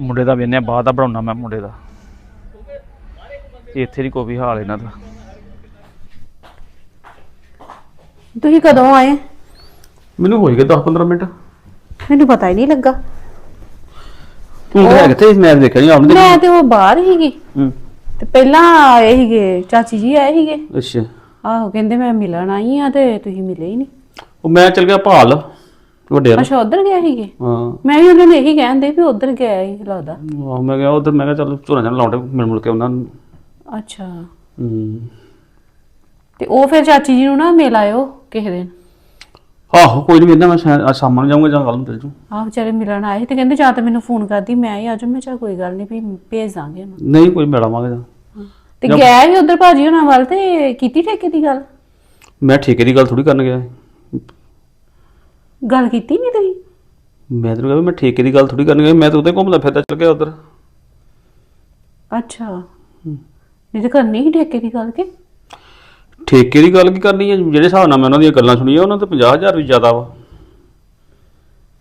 ਮੁੰਡੇ ਦਾ ਵੇਨੇ ਬਾਅਦ ਦਾ ਬਣਾਉਣਾ ਮੈਂ ਮੁੰਡੇ ਦਾ। ਇੱਥੇ ਨਹੀਂ ਕੋਈ ਵੀ ਹਾਲ ਇਹਨਾਂ ਦਾ। ਤੁਸੀਂ ਕਦੋਂ ਆਏ? ਮੈਨੂੰ ਹੋ ਗਏ 10 15 ਮਿੰਟ। ਮੈਨੂੰ ਪਤਾ ਹੀ ਨਹੀਂ ਲੱਗਾ। ਤੂੰ ਹੈ ਕਿੱਥੇ ਮੈਂ ਦੇਖਿਆ ਨਹੀਂ ਆਉਂਦੇ ਮੈਂ ਤੇ ਉਹ ਬਾਹਰ ਹੀਗੀ ਹੂੰ। ਤੇ ਪਹਿਲਾਂ ਆਏ ਹੀਗੇ ਚਾਚੀ ਜੀ ਆਏ ਹੀਗੇ ਅੱਛਾ। ਆਹੋ ਕਹਿੰਦੇ ਮੈਂ ਮਿਲਣ ਆਈ ਆ ਤੇ ਤੁਸੀਂ ਮਿਲੇ ਹੀ ਨਹੀਂ। ਉਹ ਮੈਂ ਚਲ ਗਿਆ ਭਾਲ। ਵੱਡੇ ਅੱਛਾ ਉਧਰ ਗਏ ਹੀਗੇ ਹਾਂ। ਮੈਂ ਵੀ ਉਹਨਾਂ ਨੂੰ ਇਹੀ ਕਹਿੰਦੇ ਵੀ ਉਧਰ ਗਿਆ ਹੀ ਲੱਗਦਾ। ਆਹੋ, ਮੈਂ ਗਿਆ ਉਧਰ ਮੈਂ ਕਿਹਾ ਚੱਲ ਝੋਨਾ ਚੱਲ ਲਾਉਂਦੇ ਮਿਲ ਮੁਲ ਕੇ ਉਹਨਾਂ ਨੂੰ। ਅੱਛਾ। ਹੂੰ। ਤੇ ਉਹ ਫਿਰ ਚਾਚੀ ਜੀ ਨੂੰ ਨਾ ਮਿਲ ਆਇਓ ਕਿਸੇ ਦਿਨ। ਆਹੋ ਕੋਈ ਨਹੀਂ ਮੈਂ ਸ਼ਾਇਦ ਅੱਜ ਸ਼ਾਮਾਂ ਨੂੰ ਜਾਊਂਗਾ ਜਾਂ ਕੱਲ ਨੂੰ ਚੱਲ ਜੂ ਆਹ ਵਿਚਾਰੇ ਮਿਲਣ ਆਏ ਸੀ ਤੇ ਕਹਿੰਦੇ ਜਾਂ ਤਾਂ ਮੈਨੂੰ ਫੋਨ ਕਰਦੀ ਮੈਂ ਹੀ ਆਜੂ ਮੈਂ ਚਾ ਕੋਈ ਗੱਲ ਨਹੀਂ ਵੀ ਭੇਜ ਦਾਂਗੇ ਉਹਨੂੰ ਨਹੀਂ ਕੋਈ ਮਿਲਾਵਾਂਗੇ ਜਾਂ। ਤੇ ਗਿਆ ਹੀ ਉਧਰ ਭਾਜੀ ਉਹਨਾਂ ਵੱਲ ਤੇ ਕੀਤੀ ਠੇਕੇ ਦੀ ਗੱਲ? ਮੈਂ ਠੇਕੇ ਦੀ ਗੱਲ ਥੋੜੀ ਕਰਨ ਗਿਆ ਗੱਲ ਕੀਤੀ ਨਹੀਂ ਤੁਸੀਂ? ਮੈਂ ਤੈਨੂੰ ਕਿਹਾ ਵੀ ਮੈਂ ਠੇਕੇ ਦੀ ਗੱਲ ਥੋੜੀ ਕਰਨ ਗਿਆ ਮੈਂ ਤਾਂ ਉਹਦੇ ਘੁੰਮਦਾ ਫਿਰਦਾ ਚੱਲ ਗਿਆ ਉਧਰ। ਅੱਛਾ। ਨਹੀਂ ਤੇ ਕਰਨੀ ਸੀ ਠੇਕੇ ਦੀ ਗੱਲ ਕੇ? ਠੇਕੇ ਦੀ ਗੱਲ ਕੀ ਕਰਨੀ ਹੈ? ਜਿਹੜੇ ਹਿਸਾਬ ਨਾਲ ਮੈਂ ਉਹਨਾਂ ਦੀਆਂ ਗੱਲਾਂ ਸੁਣੀਆਂ ਉਹਨਾਂ ਤੇ 50000 ਵੀ ਜ਼ਿਆਦਾ ਵਾ।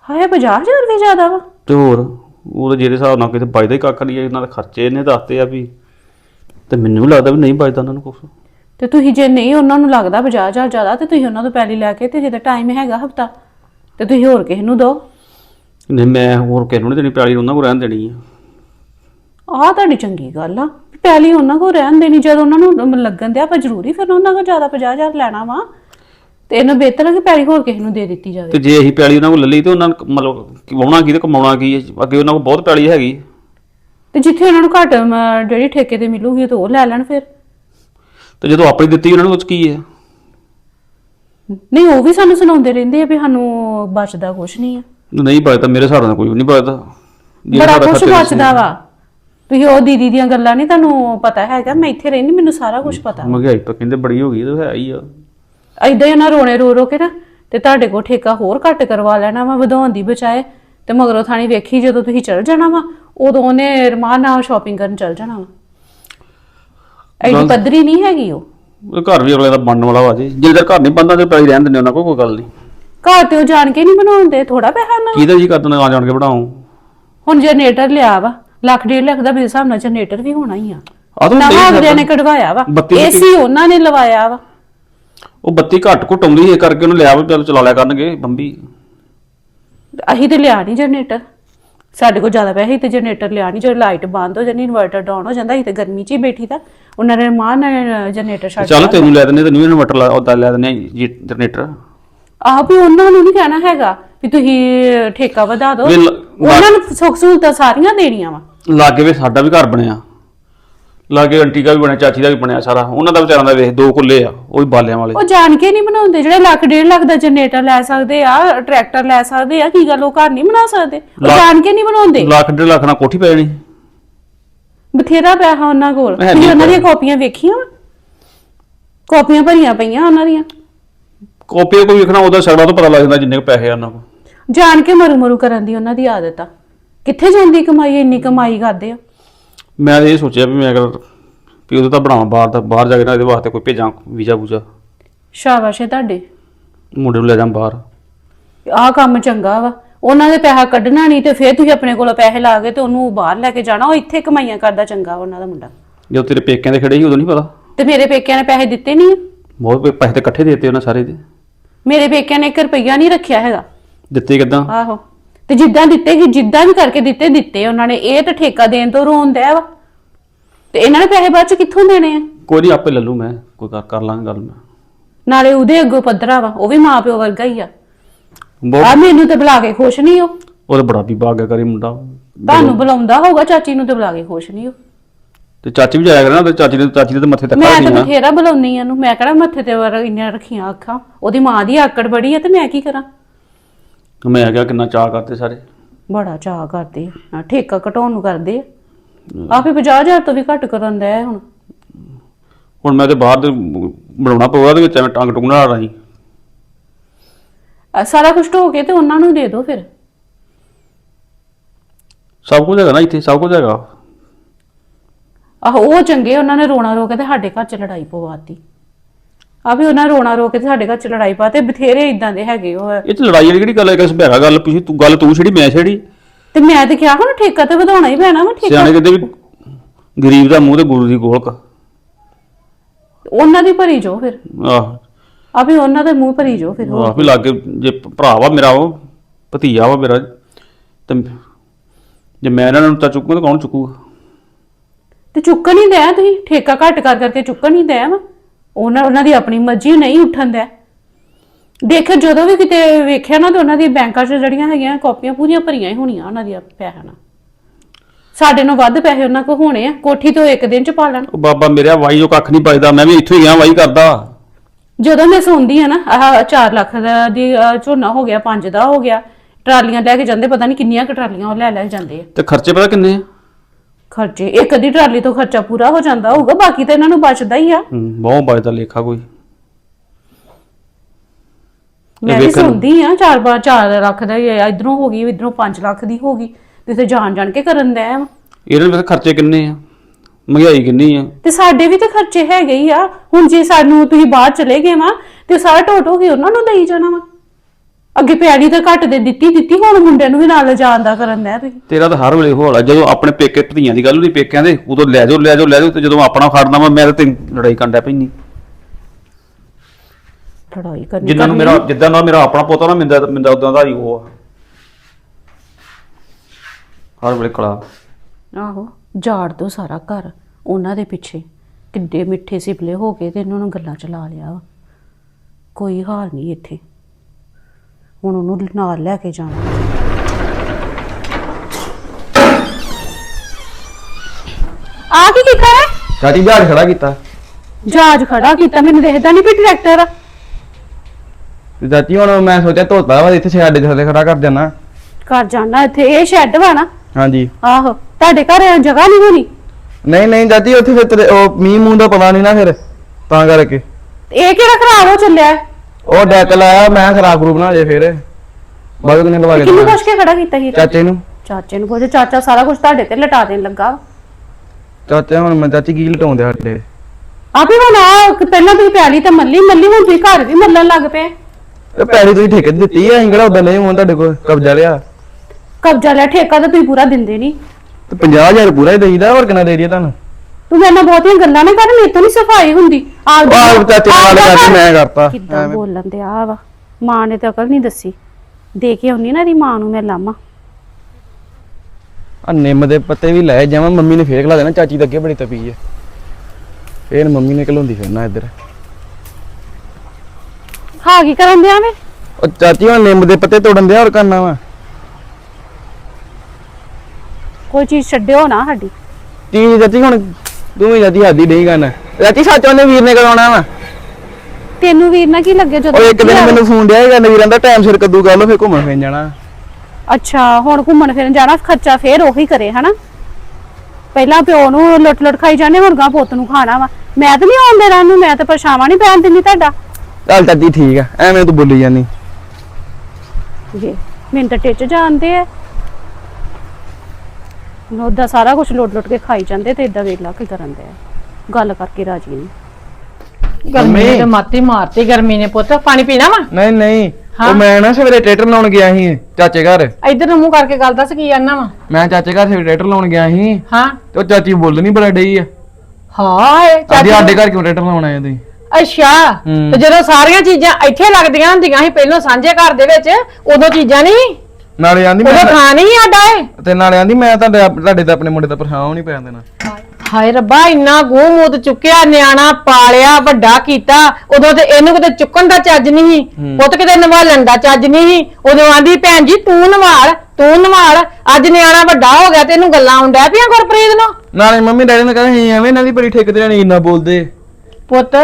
ਹਾਏ 50000 ਰੁਪਏ ਜ਼ਿਆਦਾ ਵਾ? ਤੇ ਹੋਰ ਉਹ ਤਾਂ ਜਿਹੜੇ ਹਿਸਾਬ ਨਾਲ ਕਿਤੇ ਬਚਦਾ ਹੀ ਕੱਖ ਨਹੀਂ ਹੈ ਇਹਨਾਂ ਦੇ ਖਰਚੇ ਇਹਨੇ ਦੱਸਦੇ ਆ ਵੀ ਤੇ ਮੈਨੂੰ ਵੀ ਲੱਗਦਾ ਵੀ ਨਹੀਂ ਬਚਦਾ ਉਹਨਾਂ ਨੂੰ ਕੁਛ। ਤੇ ਤੁਸੀਂ ਜੇ ਨਹੀਂ ਉਹਨਾਂ ਨੂੰ ਲੱਗਦਾ 50000 ਜ਼ਿਆਦਾ ਤੇ ਤੁਸੀਂ ਉਹਨਾਂ ਤੋਂ ਪੈਲੀ ਲੈ ਕੇ ਤੇ ਜੇ ਤਾਂ ਟਾਈਮ ਹੈਗਾ ਹਫਤਾ। ਤੇ ਤੁਸੀਂ ਹੋਰ ਕਿਸੇ ਨੂੰ ਦਿਓ ਨਹੀਂ ਮੈਂ ਹੋਰ ਕਿਸੇ ਨੂੰ ਨਹੀਂ ਦੇਣੀ ਪਿਆਲੀ ਉਹਨਾਂ ਕੋਲ ਰਹਿਣ ਦੇਣੀ ਆ। ਆਹ ਤੁਹਾਡੀ ਚੰਗੀ ਗੱਲ ਆ ਵੀ ਉਹਨਾਂ ਕੋਲ ਰਹਿਣ ਦੇਣੀ ਜਦ ਉਹਨਾਂ ਨੂੰ ਲੱਗਣ ਦਿਆ ਆਪਾਂ ਜ਼ਰੂਰੀ ਫਿਰ ਉਹਨਾਂ ਕੋਲ ਜ਼ਿਆਦਾ 50000 ਲੈਣਾ ਵਾ। ਤੇ ਇਹਨਾਂ ਬਿਹਤਰ ਹੈ ਕਿ ਪੈਲੀ ਹੋਰ ਕਿਸੇ ਨੂੰ ਦੇ ਦਿੱਤੀ ਜਾਵੇ। ਤੇ ਜੇ ਅਸੀਂ ਪਿਆਲੀ ਉਹਨਾਂ ਕੋਲ ਲੈ ਲਈ ਤੇ ਉਹਨਾਂ ਨੂੰ ਮਤਲਬ ਕਿ ਵਾਹੁਣਾ ਕੀ ਤੇ ਕਮਾਉਣਾ ਕੀ ਹੈ ਅੱਗੇ ਉਹਨਾਂ ਕੋਲ ਬਹੁਤ ਪਿਆਲੀ ਹੈਗੀ। ਤੇ ਜਿੱਥੇ ਉਹਨਾਂ ਨੂੰ ਘੱਟ ਅਮ, ਜਿਹੜੀ ਠੇਕੇ ਤੇ ਮਿਲੂਗੀ ਤੇ ਉਹ ਲੈ ਲੈਣ ਫਿਰ। ਤੇ ਜਦੋਂ ਆਪਣੀ ਦਿੱਤੀ ਉਹਨਾਂ ਨੂੰ ਕੁਝ ਕੀ ਹੈ ਨਹੀਂ ਉਹ ਵੀ ਸਾਨੂੰ ਸੁਣਾਉਂਦੇ ਰਹਿੰਦੇ ਆ ਵੀ ਸਾਨੂੰ ਬਚਦਾ ਕੁਛ ਨਹੀਂ ਆ। ਨਹੀਂ ਬਚਦਾ ਮੇਰੇ ਹਿਸਾਬ ਨਾਲ ਕੋਈ ਨਹੀਂ ਬਚਦਾ। ਬੜਾ ਖਰਚਾ ਬਚਦਾ ਵਾ। ਤੁਸੀਂ ਉਹ ਦੀਦੀ ਦੀਆਂ ਗੱਲਾਂ ਨਹੀਂ ਤੁਹਾਨੂੰ ਪਤਾ ਹੈਗਾ ਮੈਂ ਇੱਥੇ ਰਹਿੰਦੀ ਮੈਨੂੰ ਸਾਰਾ ਕੁਝ ਪਤਾ ਮਹਿੰਗਾਈ ਤਾਂ ਕਹਿੰਦੇ ਬੜੀ ਹੋ ਗਈ ਇਹ ਤਾਂ ਹੈ ਹੀ ਆ। ਐਦਾਂ ਹੀ ਨਾ ਰੋਣੇ ਰੋ ਰੋ ਕੇ ਨਾ ਤੇ ਤੁਹਾਡੇ ਕੋਲ ਠੇਕਾ ਹੋਰ ਘੱਟ ਕਰਵਾ ਲੈਣਾ ਵਾ ਵਧਾਉਣ ਦੀ ਬਚਾਏ ਤੇ ਮਗਰੋਂ ਥਾਣੀ ਵੇਖੀ ਜਦੋਂ ਤੁਸੀਂ ਚਲ ਜਾਣਾ ਵਾ ਉਦੋਂ ਉਹਨੇ ਰਮਾਨ ਨਾਲ ਸ਼ਾਪਿੰਗ ਕਰਨ ਚਲ ਜਾਣਾ ਵਾ। ਐਡੀ ਪੱਧਰੀ ਨਹੀਂ ਹੈਗੀ ਉਹ। ਘਰ ਵੀ ਅਗਲੇ ਦਾ ਬਣਨ ਵਾਲਾ ਵਾ ਜੀ। ਜੇ ਘਰ ਨਹੀਂ ਬੰਦਾ ਤੇ ਪਿਆਲੀ ਰਹਿਣ ਦਿੰਦੇ ਉਹਨਾਂ ਕੋਲ ਕੋਈ ਗੱਲ ਨਹੀਂ। ਘਰ ਤੇ ਉਹ ਜਾਣ ਕੇ ਨਹੀਂ ਬਣਾਉਂਦੇ ਥੋੜਾ ਪੈਸਾ ਉਹਨਾਂ ਨੂੰ। ਕਿਹਦਾ ਜੀ ਕਰਦਣ ਆ ਜਾਣ ਕੇ ਬਣਾਉ? ਹੁਣ ਜਨਰੇਟਰ ਲਿਆ ਵਾ ਲੱਖ ਡੇਢ ਲੱਖ ਦਾ ਮੇਰੇ ਹਿਸਾਬ ਨਾਲ ਜਨਰੇਟਰ ਵੀ ਹੋਣਾ ਹੀ ਆ। ਆ ਤਾਂ ਨਵਾਂ ਨੇ। ਕਢਵਾਇਆ ਵਾ ਬੱਤੀ- ਏਸੀ ਉਹਨਾਂ ਨੇ ਲਵਾਇਆ ਵਾ। ਉਹ ਬੱਤੀ ਘੱਟ ਘੁੱਟ ਆਉਂਦੀ ਹੈ ਕਰਕੇ ਉਹਨੂੰ ਲਿਆ ਵੀ ਚਲ ਚਲਾ ਲਿਆ ਕਰਨਗੇ ਬੰਬੀ। ਅਸੀਂ ਤੇ ਲਿਆ ਨਹੀਂ ਜਨਰੇਟਰ। ਸਾਡੇ ਕੋਲ ਜ਼ਿਆਦਾ ਪੈਸੇ ਸੀ ਤੇ ਜਨਰੇਟਰ ਲਿਆ ਨਹੀਂ ਜਦੋਂ ਲਾਈਟ ਬੰਦ ਹੋ ਜਾਂਦੀ ਇਨਵਰਟਰ ਡਾਊਨ ਹੋ ਜਾਂਦਾ ਸੀ ਤੇ ਗਰਮੀ 'ਚ ਹੀ ਬੈਠੀ ਤਾਂ। ਉਹਨਾਂ ਨੇ ਮਾਂ ਨਾਲ ਜਨਰੇਟਰ ਛੱਡ ਚੱਲ। ਤੈਨੂੰ ਲੈ ਦਿੰਦੇ ਤੈਨੂੰ ਇਨਵਰਟਰ ਲਾ ਉਹਦਾ ਲੈ ਦਿੰਦੇ ਜੀ ਜਨਰੇਟਰ। ਆਹ ਵੀ ਉਹਨਾਂ ਨੂੰ ਨਹੀਂ ਕਹਿਣਾ ਹੈਗਾ ਵੀ ਤੁਸੀਂ ਠੇਕਾ ਵਧਾ ਦਿਓ। ਵੀ ਲ- ਉਹਨਾਂ ਨੂੰ ਸੁੱਖ ਸਹੂਲਤਾਂ ਸਾਰੀਆਂ ਦੇਣੀਆਂ ਵਾ। ਲਾਗੇ ਵੇ ਸਾਡਾ ਵੀ ਘਰ ਬਣਿਆ। ਲਾਗੇ ਆਂਟੀ ਦਾ ਵੀ ਬਣਿਆ ਚਾਚੀ ਦਾ ਵੀ ਬਣਿਆ ਸਾਰਾ। ਉਹਨਾਂ ਦਾ ਵਿਚਾਰਾਂ ਦਾ ਵੇਖ ਦੋ ਕੁੱਲੇ ਆ ਉਹ ਵੀ ਬਾਲਿਆਂ ਵਾਲੇ। ਉਹ ਜਾਣ ਕੇ ਨਹੀਂ ਬਣਾਉਂਦੇ ਜਿਹੜੇ ਲੱਖ ਡੇਢ ਲੱਖ ਦਾ ਜਨਰੇਟਰ ਲੈ ਸਕਦੇ ਆ ਟਰੈਕਟਰ ਲੈ ਸਕਦੇ ਆ ਕੀ ਗੱਲ ਉਹ ਘਰ ਨਹੀਂ ਬਣਾ ਸਕਦੇ? ਉਹ ਲੱਖ- ਜਾਣ ਕੇ ਨਹੀਂ ਬਣਾਉਂਦੇ। ਲੱਖ ਡੇਢ ਲੱਖ ਨਾਲ ਕੋਠੀ ਪੈ ਜਾਣੀ। ਬਥੇਰਾ ਪੈਸਾ ਉਹਨਾਂ ਕੋਲ। ਹੈ ਤੁਸੀਂ ਨਹੀਂ ਉਹਨਾਂ ਦੀਆਂ। ਕਾਪੀਆਂ ਵੇਖੀਆਂ? ਵਾ? ਕਾਪੀਆਂ ਭਰੀਆਂ ਪਈਆਂ ਉਹਨਾਂ ਦੀਆਂ? ਕੋਪੀ ਕੋਈ ਵੇਖਣਾ ਉਹਦਾ ਸਗੜਾ ਤੋਂ ਪਤਾ ਲੱਗ ਜਾਂਦਾ ਜਿੰਨੇ ਕੁ ਪੈਸੇ ਆ ਉਹਨਾਂ ਕੋਲ। ਜਾਣ ਕੇ ਮਰੂ ਮਰੂ ਕਰਨ ਦੀ ਉਹਨਾਂ ਦੀ ਆਦਤ ਆ। ਕਿੱਥੇ ਜਾਂਦੀ ਕਮਾਈ ਇੰਨੀ ਕਮਾਈ ਕਰਦੇ ਆ? ਮੈਂ ਤਾਂ ਇਹ ਸੋਚਿਆ ਵੀ ਮੈਂ ਅਗਰ ਵੀ ਉਹਦਾ ਤਾਂ ਬਣਾਵਾਂ ਬਾਹਰ ਦਾ ਬਾਹਰ ਜਾ ਕੇ ਨਾ ਇਹਦੇ ਵਾਸਤੇ ਕੋਈ ਭੇਜਾਂ ਵੀਜ਼ਾ ਵੂਜ਼ਾ। ਸ਼ਾਬਾਸ਼ ਹੈ ਤੁਹਾਡੇ। ਮੁੰਡੇ ਨੂੰ ਲੈ ਜਾਵਾਂ ਬਾਹਰ। ਆਹ ਕੰਮ ਚੰਗਾ ਵਾ। ਉਹਨਾਂ ਦੇ ਪੈਸਾ ਕੱਢਣਾ ਨਹੀਂ ਤੇ ਫਿਰ ਤੁਸੀਂ ਆਪਣੇ ਕੋਲੋਂ ਪੈਸੇ ਲਾ ਕੇ ਤੇ ਉਹਨੂੰ ਬਾਹਰ ਲੈ ਕੇ ਜਾਣਾ। ਉਹ ਇੱਥੇ ਕਮਾਈਆਂ ਕਰਦਾ ਚੰਗਾ ਉਹਨਾਂ ਦਾ ਮੁੰਡਾ। ਜਦੋਂ ਤੇਰੇ ਪੇਕਿਆਂ ਦੇ ਖੜੇ ਸੀ ਉਦੋਂ ਨਹੀਂ ਪਤਾ? ਤੇ ਮੇਰੇ ਪੇਕਿਆਂ ਨੇ ਪੈਸੇ ਦਿੱਤੇ ਨਹੀਂ? ਬਹੁਤ ਪੈਸੇ ਤੇ ਇਕੱਠੇ ਦੇਤੇ ਉਹਨਾਂ ਸਾਰੇ ਦੇ। ਮੇਰੇ ਪੇਕਿਆਂ ਨੇ 1 ਰੁਪਈਆ ਨਹੀਂ ਰੱਖਿਆ ਹੈਗਾ। ਦਿੱਤੇ ਕਿਦਾਂ? ਆਹੋ। ਤੇ ਜਿੱਦਾਂ ਦਿੱਤੇ ਕਿ ਜਿੱਦਾਂ ਵੀ ਕਰਕੇ ਦਿੱਤੇ ਦਿੱਤੇ ਉਹਨਾਂ ਨੇ। ਇਹ ਤਾਂ ਠੇਕਾ ਦੇਣ ਤੋਂ ਰੋਂਦਾ ਵਾ। ਤੇ ਇਹਨਾਂ ਨੇ ਪੈਸੇ ਬਾਅਦ ਚ ਕਿੱਥੋਂ ਦੇਣੇ ਆ? ਕੋਈ ਨਹੀਂ ਆਪੇ ਲੈ ਲੂ ਮੈਂ। ਕੋਈ ਕਰ ਕਰ ਲਾਂਗੇ ਗੱਲ ਮੈਂ। ਨਾਲੇ ਉਹਦੇ ਅੱਗੋਂ ਪੱਧਰਾ ਵਾ। ਉਹ ਵੀ ਮਾਂ ਪਿਓ ਵਰਗਾ ਹੀ ਆ। ਬਹੁਤ ਆ ਮੈਨੂੰ ਤੇ ਬੁਲਾ ਕੇ ਖੁਸ਼ ਨਹੀਂ ਉਹ ਉਹ ਤਾਂ ਬੜਾ ਵੀ ਬਾਗਾ ਕਰੀ ਮੁੰਡਾ। ਤੁਹਾਨੂੰ ਬੁਲਾਉਂਦਾ ਹੋਊਗਾ ਚਾਚੀ ਨੂੰ ਤੇ ਬੁਲਾ ਕੇ ਖੁਸ਼ ਨਹੀਂ ਉਹ ਤੇ ਚਾਚੀ ਵੀ ਜਾਇਆ ਕਰੇ ਨਾ ਤੇ ਚਾਚੀ ਦੇ ਚਾਚੀ ਦੇ ਤਾਂ ਮੱਥੇ ਤੱਕ ਮੈਂ ਤਾਂ ਨਹੀਂ ਆ ਬਥੇਰਾ ਬੁਲਾਉਣੀ ਆ ਨੂੰ ਮੈਂ ਕਿਹੜਾ ਮੱਥੇ ਤੇ ਵਰ ਇੰਨੀਆਂ ਰੱਖੀਆਂ ਅੱਖਾਂ। ਉਹਦੀ ਮਾਂ ਦੀ ਆਕੜ ਬੜੀ ਆ ਤੇ ਮੈਂ ਕੀ ਕਰਾਂ? ਮੈਂ ਕਿਹਾ ਕਿੰਨਾ ਚਾਹ ਕਰਤੇ ਸਾਰੇ। ਬੜਾ ਚਾਹ ਕਰਦੇ ਆ। ਆਹ ਠੇਕਾ ਘਟਾਉਣ ਨੂੰ ਕਰਦੇ ਆ। ਆਪੇ 50000 ਤੋਂ ਵੀ ਘੱਟ ਕਰਨ ਦਾ ਹੁਣ। ਹੁਣ ਮੈਂ ਤੇ ਬਾਹਰ ਦੇ ਬਣਾਉਣਾ ਪਊਗਾ ਉਹਦੇ ਵਿੱਚ ਐਵੇਂ ਟੰਗ ਟੁੰਗ ਨਾ ਰਹੀ। ਸਾਰਾ ਕੁਝ ਢੋ ਕੇ ਤੇ ਉਹਨਾਂ ਨੂੰ ਦੇ ਦਿਓ ਫਿਰ। ਸਭ ਕੁਝ ਹੈਗਾ ਨਾ ਇੱਥੇ ਸਭ ਕੁਝ ਹੈਗਾ। ਆਹੋ ਉਹ ਚੰਗੇ ਉਹਨਾਂ ਨੇ ਰੋਣਾ ਰੋ ਕੇ ਤੇ ਸਾਡੇ ਘਰ 'ਚ ਲੜਾਈ ਪਵਾਤੀ। ਆ ਵੀ ਉਹਨਾਂ ਰੋਣਾ ਰੋ ਕੇ ਤੇ ਸਾਡੇ ਘਰ 'ਚ ਲੜਾਈ ਪਾਤੇ ਬਥੇਰੇ ਇਦਾਂ ਦੇ ਹੈਗੇ ਉਹ। ਇਹ ਚ ਲੜਾਈ ਵਾਲੀ ਕਿਹੜੀ ਗੱਲ ਹੈ? ਕਿਸ ਭੈਗਾ ਗੱਲ ਪੁੱਛੀ ਤੂੰ ਗੱਲ ਤੂੰ ਛੜੀ ਮੈਂ ਛੜੀ। ਤੇ ਮੈਂ ਤੇ ਕਿਹਾ ਹੁਣ ਠੇਕਾ ਤੇ ਵਧਾਉਣਾ ਹੀ ਪੈਣਾ ਵਾ ਠੇਕਾ। ਸਿਆਣੇ ਕਹਿੰਦੇ ਵੀ ਗਰੀਬ ਦਾ ਮੂੰਹ ਤੇ ਗੁਰੂ ਦੀ ਗੋਲਕ। ਉਹਨਾਂ ਦੀ ਭਰੀ ਜੋ ਫਿਰ। ਆਹ ਆ ਵੀ ਉਹਨਾਂ ਦੇ ਮੂੰਹ ਭਰੀ ਜੋ ਫਿਰ ਆਹ ਵੀ ਲੱਗੇ ਜੇ ਭਰਾ ਵਾ ਮੇਰਾ ਉਹ ਭਤੀਆ ਵਾ ਮੇਰਾ ਤੇ ਜੇ ਮੈਂ ਇਹਨਾਂ ਨੂੰ ਤਾਂ ਚੁੱਕੂ ਤਾਂ ਕੌਣ ਚੁੱਕੂਗਾ? ਤੇ ਚੁੱਕਣ ਹੀ ਦਿਆ ਤੁਸੀਂ ਠੇਕਾ ਘੱਟ ਕਰ ਕਰਕੇ ਚੁੱਕਣ ਹੀ ਦਿਆ ਵਾ। ਉਹਨਾਂ ਉਹਨਾਂ ਦੀ ਆਪਣੀ ਮਰਜ਼ੀ ਨਹੀਂ ਉੱਠਣ ਦਿਆ ਦੇਖ ਜਦੋਂ ਵੀ ਕਿਤੇ ਵੇਖਿਆ ਨਾ ਤੇ ਉਹਨਾਂ ਦੀ ਬੈਂਕਾਂ 'ਚ ਜਿਹੜੀਆਂ ਹੈਗੀਆਂ ਕਾਪੀਆਂ ਪੂਰੀਆਂ ਭਰੀਆਂ ਹੀ ਹੋਣੀਆਂ ਉਹਨਾਂ ਦੀਆਂ ਪੈਸਿਆਂ ਨਾਲ। ਸਾਡੇ ਨੂੰ ਵੱਧ ਪੈਸੇ ਉਹਨਾਂ ਕੋਲ ਹੋਣੇ ਆ ਕੋਠੀ ਤੋਂ ਇੱਕ ਦਿਨ 'ਚ ਪਾ ਲੈਣ। ਉਹ ਬਾਬਾ ਮੇਰਾ ਵਾਈ ਜੋ ਕੱਖ ਨਹੀਂ ਪਾਇਦਾ ਮੈਂ ਵੀ ਇੱਥੋਂ ਹੀ ਗਿਆ ਵਾਈ ਕਰਦਾ। ਜਦੋਂ ਮੈਂ ਸੁਣਦੀ ਆ ਨਾ ਆਹ 4 ਲੱਖ ਦਾ ਝੋਨਾ ਹੋ ਗਿਆ 5 ਦਾ ਹੋ ਗਿਆ ਟਰਾਲੀਆਂ ਲੈ ਕੇ ਜਾਂਦੇ ਪਤਾ ਨਹੀਂ ਕਿੰਨੀਆਂ ਕੁ ਟਰਾਲੀਆਂ ਉਹ ਲੈ ਲੈ ਜਾਂਦੇ ਆ। ਤੇ ਖਰਚੇ ਪਤਾ ਕਿੰਨੇ ਆ? ਖਰਚੇ ਇੱਕ ਅੱਧੀ ਟਰਾਲੀ ਤੋਂ ਖਰਚਾ ਪੂਰਾ ਹੋ ਜਾਂਦਾ ਹੋਊਗਾ ਬਾਕੀ ਤਾਂ ਇਹਨਾਂ ਨੂੰ ਬਚਦਾ ਹੀ ਆ। ਹੂੰ, ਬਹੁਤ ਬਚਦਾ ਲੇਖਾ ਕੋਈ। ਮੈਂ ਵੀ ਵੇਖਣ- ਸੁਣਦੀ ਆ ਚਾਰ ਬਾਰ 4 ਲੱਖ ਦਾ ਇਧਰੋਂ ਹੋ ਗਈ ਇਧਰੋਂ 5 ਲੱਖ ਦੀ ਹੋ ਗਈ ਤੇ ਤੇ ਜਾਣ ਜਾਣ ਕੇ ਕਰਨ ਦਾ ਇਹਨਾਂ ਦੇ ਖਰਚੇ ਕਿੰਨੇ ਆ? ਮਹਿੰਗਾਈ ਕਿੰਨੀ ਆ? ਤੇ ਸਾਡੇ ਵੀ ਤੇ ਖਰਚੇ ਹੈਗੇ ਹੀ ਆ। ਹੁਣ ਜੇ ਸਾਨੂੰ ਤੁਸੀਂ ਬਾਹਰ ਚਲੇ ਗਏ ਵਾ ਤੇ ਸਾਰਾ ਟੋਟ ਹੋ ਕੇ ਉਹਨਾਂ ਨੂੰ ਦੇਈ ਜਾਣਾ ਵਾ? ਅੱਗੇ ਪਿਆੜੀ ਤਾਂ ਘੱਟ ਦੇ ਦਿੱਤੀ ਦਿੱਤੀ ਹੁਣ ਮੁੰਡਿਆਂ ਨੂੰ ਵੀ ਨਾਲ ਜਾਣ ਦਾ ਕਰਨ ਦਾ ਤੁਸੀਂ। ਤੇਰਾ ਤਾਂ ਹਰ ਵੇਲੇ ਹੋਲਾ ਜਦੋਂ ਆਪਣੇ ਪੇਕੇ ਭਤੀਆਂ ਦੀ ਗੱਲ ਹੁੰਦੀ ਪੇਕਿਆਂ ਦੇ ਉਦੋਂ ਲੈ ਜਾਓ ਲੈ ਜਾਓ ਲੈ ਜਾਓ ਤੇ ਜਦੋਂ ਆਪਣਾ ਖੜਨਾ ਵਾ ਮੈਂ ਤੇ ਲੜਾਈ ਕੰਡਾ ਪੈਣੀ ਲੜਾਈ ਕਰਨੀ ਜਿੰਨਾਂ ਨੂੰ ਕਰਨੀ। ਮੇਰਾ ਜਿੱਦਾਂ ਦਾ ਮੇਰਾ ਆਪਣਾ ਪੋਤਾ ਨਾ ਮਿੰਦਾ ਮਿੰਦਾ ਉਦਾਂ ਦਾ ਹੀ ਉਹ ਆ। ਹਰ ਵੇਲੇ ਕਲਾ। ਆਹੋ। ਝਾੜ ਦੋ ਸਾਰਾ ਘਰ ਉਹਨਾਂ ਦੇ ਪਿੱਛੇ। ਕਿੱਡੇ ਮਿੱਠੇ ਸਿਪਲੇ ਹੋ ਕੇ ਤੇ ਇਹਨਾਂ ਨੂੰ ਗੱਲਾਂ ਚ ਲਾ ਲਿਆ ਵਾ। ਕੋਈ ਹਾਲ ਨਹੀਂ ਇੱਥੇ। ਹੁਣ ਉਹਨੂੰ ਨਾਲ ਲੈ ਕੇ ਜਾਣਾ। ਆ ਕੀ ਕੀਤਾ ਹੈ? ਚਾਚੀ ਜਹਾਜ਼ ਖੜਾ ਕੀਤਾ। ਜਹਾਜ਼ ਖੜਾ ਕੀਤਾ? ਮੈਨੂੰ ਦੇਖਦਾ ਨਹੀਂ ਵੀ ਟਰੈਕਟਰ ਆ। ਤੇ ਚਾਚੀ ਹੁਣ ਮੈਂ ਸੋਚਿਆ ਧੋਤਾ ਵਾ ਇੱਥੇ ਛੱਡ ਦੇ ਥੱਲੇ ਖੜਾ ਕਰ ਦੇਣਾ ਘਰ ਜਾਣਾ ਇੱਥੇ ਇਹ ਸ਼ੈੱਡ ਵਾ ਨਾ? ਹਾਂਜੀ। ਆਹੋ। ਤੁਹਾਡੇ ਘਰ ਜਗ੍ਹਾ ਨਹੀਂ ਹੋਣੀ? ਨਹੀਂ ਨਹੀਂ ਚਾਚੀ ਉੱਥੇ ਫਿਰ ਤੇਰੇ ਉਹ ਮੀਂਹ ਮੂੰਹ ਦਾ ਪਤਾ ਨਹੀਂ ਨਾ ਫਿਰ ਤਾਂ ਕਰਕੇ। ਇਹ ਕਿਹੜਾ ਖਰਾਬ ਹੋ ਚੱਲਿਆ? ਹੈ? ਉਹ ਡੈਕ ਲਾਇਆ ਮੈਂ ਖਰਾਬ ਖਰੂਬ ਬਣਾ ਜੇ ਫਿਰ। ਬਾਅਦ ਕਿਨੇ ਲਵਾ ਕੇ ਕਿਹਨੂੰ ਦੇਣਾ। ਪੁੱਛ ਕੇ ਖੜਾ ਕੀਤਾ ਸੀ ਚਾਚੇ ਨੂੰ। ਚਾਚੇ ਨੂੰ ਪੁੱਛ ਚਾਚਾ ਸਾਰਾ ਕੁਝ ਤੁਹਾਡੇ ਤੇ ਲਟਾ ਦੇਣ ਲੱਗਾ ਵਾ। ਚਾਚਾ ਹੁਣ ਮੈਂ ਚਾਚੀ ਕੀ ਲਟਾਉਂਦੇ ਸਾਡੇ? ਆਪੇ ਹੁਣ ਆ ਪਹਿਲਾਂ ਤੁਸੀਂ ਪਿਆਲੀ ਤੇ ਮੱਲੀ ਮੱਲੀ ਹੁਣ ਤੁਸੀਂ ਘਰ ਵੀ ਮੱਲਣ ਲੱਗ ਪਏ। ਇਹ ਪੈੜੀ ਤੁਸੀਂ ਠੇਕੇ ਤੇ ਦਿੱਤੀ ਆ ਅਸੀਂ ਕਿਹੜਾ ਉਦਾਂ ਨਹੀਂ ਮੋਂ ਤੁਹਾਡੇ ਕੋਲ ਕਬਜ਼ਾ ਲਿਆ। ਕਬਜ਼ਾ ਲਿਆ ਠੇਕਾ ਤਾਂ ਤੁਸੀਂ ਪੂਰਾ ਦਿੰਦੇ ਨਹੀਂ। ਤੇ 50000 ਪੂਰਾ ਹੀ ਦੇਈਦਾ ਹੋਰ ਕਿੰਨਾ ਦੇ ਦਈਏ ਤੁਹਾਨੂੰ? ਤੂੰ ਮੇਰੇ ਨਾਲ ਬਹੁਤੀਆਂ ਗੱਲਾਂ ਨਾ ਕਰ ਮੇਰੇ ਤੋਂ ਨਹੀਂ ਸਫ਼ਾਈ ਹੁੰਦੀ। ਆਪ ਆਹ ਚਾਚੇ ਨਾਲ ਕਰਦੀ ਮੈਂ ਕਰਤਾ। ਕਿੱਦਾਂ ਬੋਲਣ ਤੇ ਆ ਵਾ? ਮਾਂ ਨੇ ਤਾਂ ਅਕਲ ਨਹੀਂ ਦੱਸੀ। ਦੇ ਕੇ ਆਉਣੀ ਨਾ ਦੀ ਮਾਂ ਨੂੰ ਮੈਂ ਲਾਮਾ। ਆ ਨਿੰਮ ਦੇ ਪੱਤੇ ਵੀ ਲੈ ਜਾਵਾਂ ਮੰਮੀ ਨੇ ਫੇਰ ਖਲਾ ਦੇਣਾ ਚਾਚੀ ਤਾਂ ਅੱਗੇ ਬੜੀ ਤਪੀ ਹੈ ਫੇਰ ਮੰਮੀ ਨੇ ਘਲਾਉਂਦੀ ਫਿਰਨਾ ਇੱਧਰ। ਹਾਂ ਕੀ ਕਰਨ ਦਿਆ ਵੇ? ਉਹ ਚਾਚੀ ਹੁਣ ਨਿੰਮ ਦੇ ਪੱਤੇ ਤੋੜਨ ਦੇ ਹੋਰ ਕਰਨਾ ਵਾ? ਕੋਈ ਚੀਜ਼ ਛੱਡਿਓ ਨਾ ਸਾਡੀ। ਚੀਜ਼ ਚਾਚੀ ਹੁਣ ਤੂੰ ਵੀ ਚਾਚੀ ਹੱਦੀ ਨਹੀਂ ਕਰਨਾ। ਚਾਚੀ ਸੱਚ ਉਹਨੇ ਵੀਰ ਨੇ ਕਰਾਉਣਾ ਵਾ। ਤੈਨੂੰ ਵੀਰ ਨਾ ਕੀ ਲੱਗੇ ਜਦੋਂ ਉਹ ਇੱਕ ਦਿਨ ਮੈਨੂੰ ਫੋਨ ਡਿਆ ਸੀਗਾ ਵੀਰਾਂ ਦਾ ਟਾਈਮ ਸਿਰ ਕੱਦੂ ਕਰ ਲਓ ਫੇਰ ਘੁੰਮਣ ਫਿਰਨ ਜਾਣਾ। ਅੱਛਾ ਹੁਣ ਘੁੰਮਣ ਫਿਰਨ ਜਾਣਾ ਖਰਚਾ ਫੇਰ ਉਹੀ ਕਰੇ ਹਨਾ? ਪਹਿਲਾਂ ਪਿਓ ਨੂੰ ਲੁੱਟ ਲੁੱਟ ਖਾਈ ਜਾਂਦੇ ਹੁਣ ਗਾਂ ਪੁੱਤ ਨੂੰ ਖਾਣਾ ਵਾ। ਮੈਂ ਤਾਂ ਨਹੀਂ ਆਉਂਦੇ ਰਹਿਣ ਨੂੰ ਮੈਂ ਤਾਂ ਪਰਛਾਵਾਂ ਨਹੀਂ ਪੈਣ ਦਿੰਦੀ ਤੁਹਾਡਾ। ਚੱਲ ਚਾਚੀ ਠੀਕ ਆ ਐਵੇਂ ਤੂੰ ਬੋਲੀ ਜਾਂਦੀ ਜੀ ਮੈਨੂੰ ਤਾਂ ਟਿੱਚ ਜਾਂਦੇ ਆ। ਉਹਦਾ ਸਾਰਾ ਕੁਝ ਲੁੱਟ ਲੁੱਟ ਕੇ ਖਾਈ ਜਾਂਦੇ ਤੇ ਇਦਾਂ ਵੇਲਾ ਕੀ ਕਰਨ ਦੇ ਆ। ਗੱਲ ਕਰਕੇ ਰਾਜੀ ਨਹੀਂ। ਗਰਮੀ ਨੇ ਤੇ ਮਾਤੀ ਮਾਰਤੀ ਗਰਮੀ ਨੇ ਪੁੱਤ। ਪਾਣੀ ਪੀਣਾ ਵਾ? ਨਹੀਂ ਨਹੀਂ। ਉਹ ਮੈਂ ਨਾ ਸਵੇਰੇ ਟਰੈਕਟਰ ਲਾਉਣ ਗਿਆ ਸੀ ਚਾਚੇ ਘਰ। ਇੱਧਰ ਨੂੰ ਮੂੰਹ ਕਰਕੇ ਗੱਲ ਦੱਸ ਕੀ ਆਨਾ ਵਾ? ਮੈਂ ਚਾਚੇ ਘਰ ਸਵੇਰੇ ਟਰੈਕਟਰ ਲਾਉਣ ਗਿਆ ਸੀ। ਹਾਂ। ਤੇ ਉਹ ਚਾਚੀ ਬੋਲਣੀ ਬੜਾ ਡਈ ਆ। ਹਾਏ ਅੱਜ ਚਾਚੀ ਸਾਡੇ ਘਰ ਕਿਉਂ ਟਰੈਕਟਰ ਲਾਉਣ ਆਏ ਤੁਸੀਂ? ਅੱਛਾ। ਹੂੰ। ਤੇ ਜਦੋਂ ਸਾਰੀਆਂ ਚੀਜ਼ਾਂ ਇੱਥੇ ਲੱਗਦੀਆਂ ਹੁੰਦੀਆਂ ਸੀ ਪਹਿਲਾਂ ਸਾਂਝੇ ਘਰ ਦੇ ਵਿੱਚ ਉਦੋਂ ਚੀਜ਼ਾਂ ਨਹੀਂ? ਨਾਲੇ ਆਂਦੀ ਉਦੋਂ ਮੈਂ ਥਾਂ ਨਹੀਂ ਸਾਡਾ ਏ ਤੇ ਨਾਲੇ ਆਂਦੀ ਮੈਂ ਤੁਹਾਡੇ ਤੁਹਾਡੇ ਤੇ ਆਪਣੇ ਮੁੰਡੇ ਦਾ ਪਰਛਾਵਾਂ ਨਹੀਂ ਪੈਣ ਦੇਣਾ। ਹਾਏ ਰੱਬਾ ਇੰਨਾ ਗੂੰ ਮੂਤ ਚੁੱਕਿਆ ਨਿਆਣਾ ਪਾਲਿਆ ਵੱਡਾ ਕੀਤਾ। ਉਦੋਂ ਤੇ ਇਹਨੂੰ ਕਿਤੇ ਚੁੱਕਣ ਦਾ ਚੱਜ ਨਹੀਂ ਸੀ। ਪੁੱਤ ਕਿਤੇ ਨਵਾਲਣ ਦਾ ਚੱਜ ਨਹੀਂ ਸੀ। ਉਦੋਂ ਆਂਦੀ ਭੈਣ ਜੀ ਤੂੰ ਨਵਾਲ ਤੂੰ ਨਵਾਲ। ਅੱਜ ਨਿਆਣਾ ਵੱਡਾ ਹੋ ਗਿਆ ਤੇ ਇਹਨੂੰ ਗੱਲਾਂ ਆਉਂਦਾ ਪਿਆ ਗੁਰਪ੍ਰੀਤ ਨੂੰ? ਨਾਲੇ ਮੰਮੀ ਡੈਡੀ ਨੇ ਕਹਿੰਦੇ ਐਵੇਂ ਇਹਨਾਂ ਦੀ ਬੜੀ ਠੇਕੇਦਾਰੀ ਇੰਨਾ ਬੋਲਦੇ। ਪੁੱਤ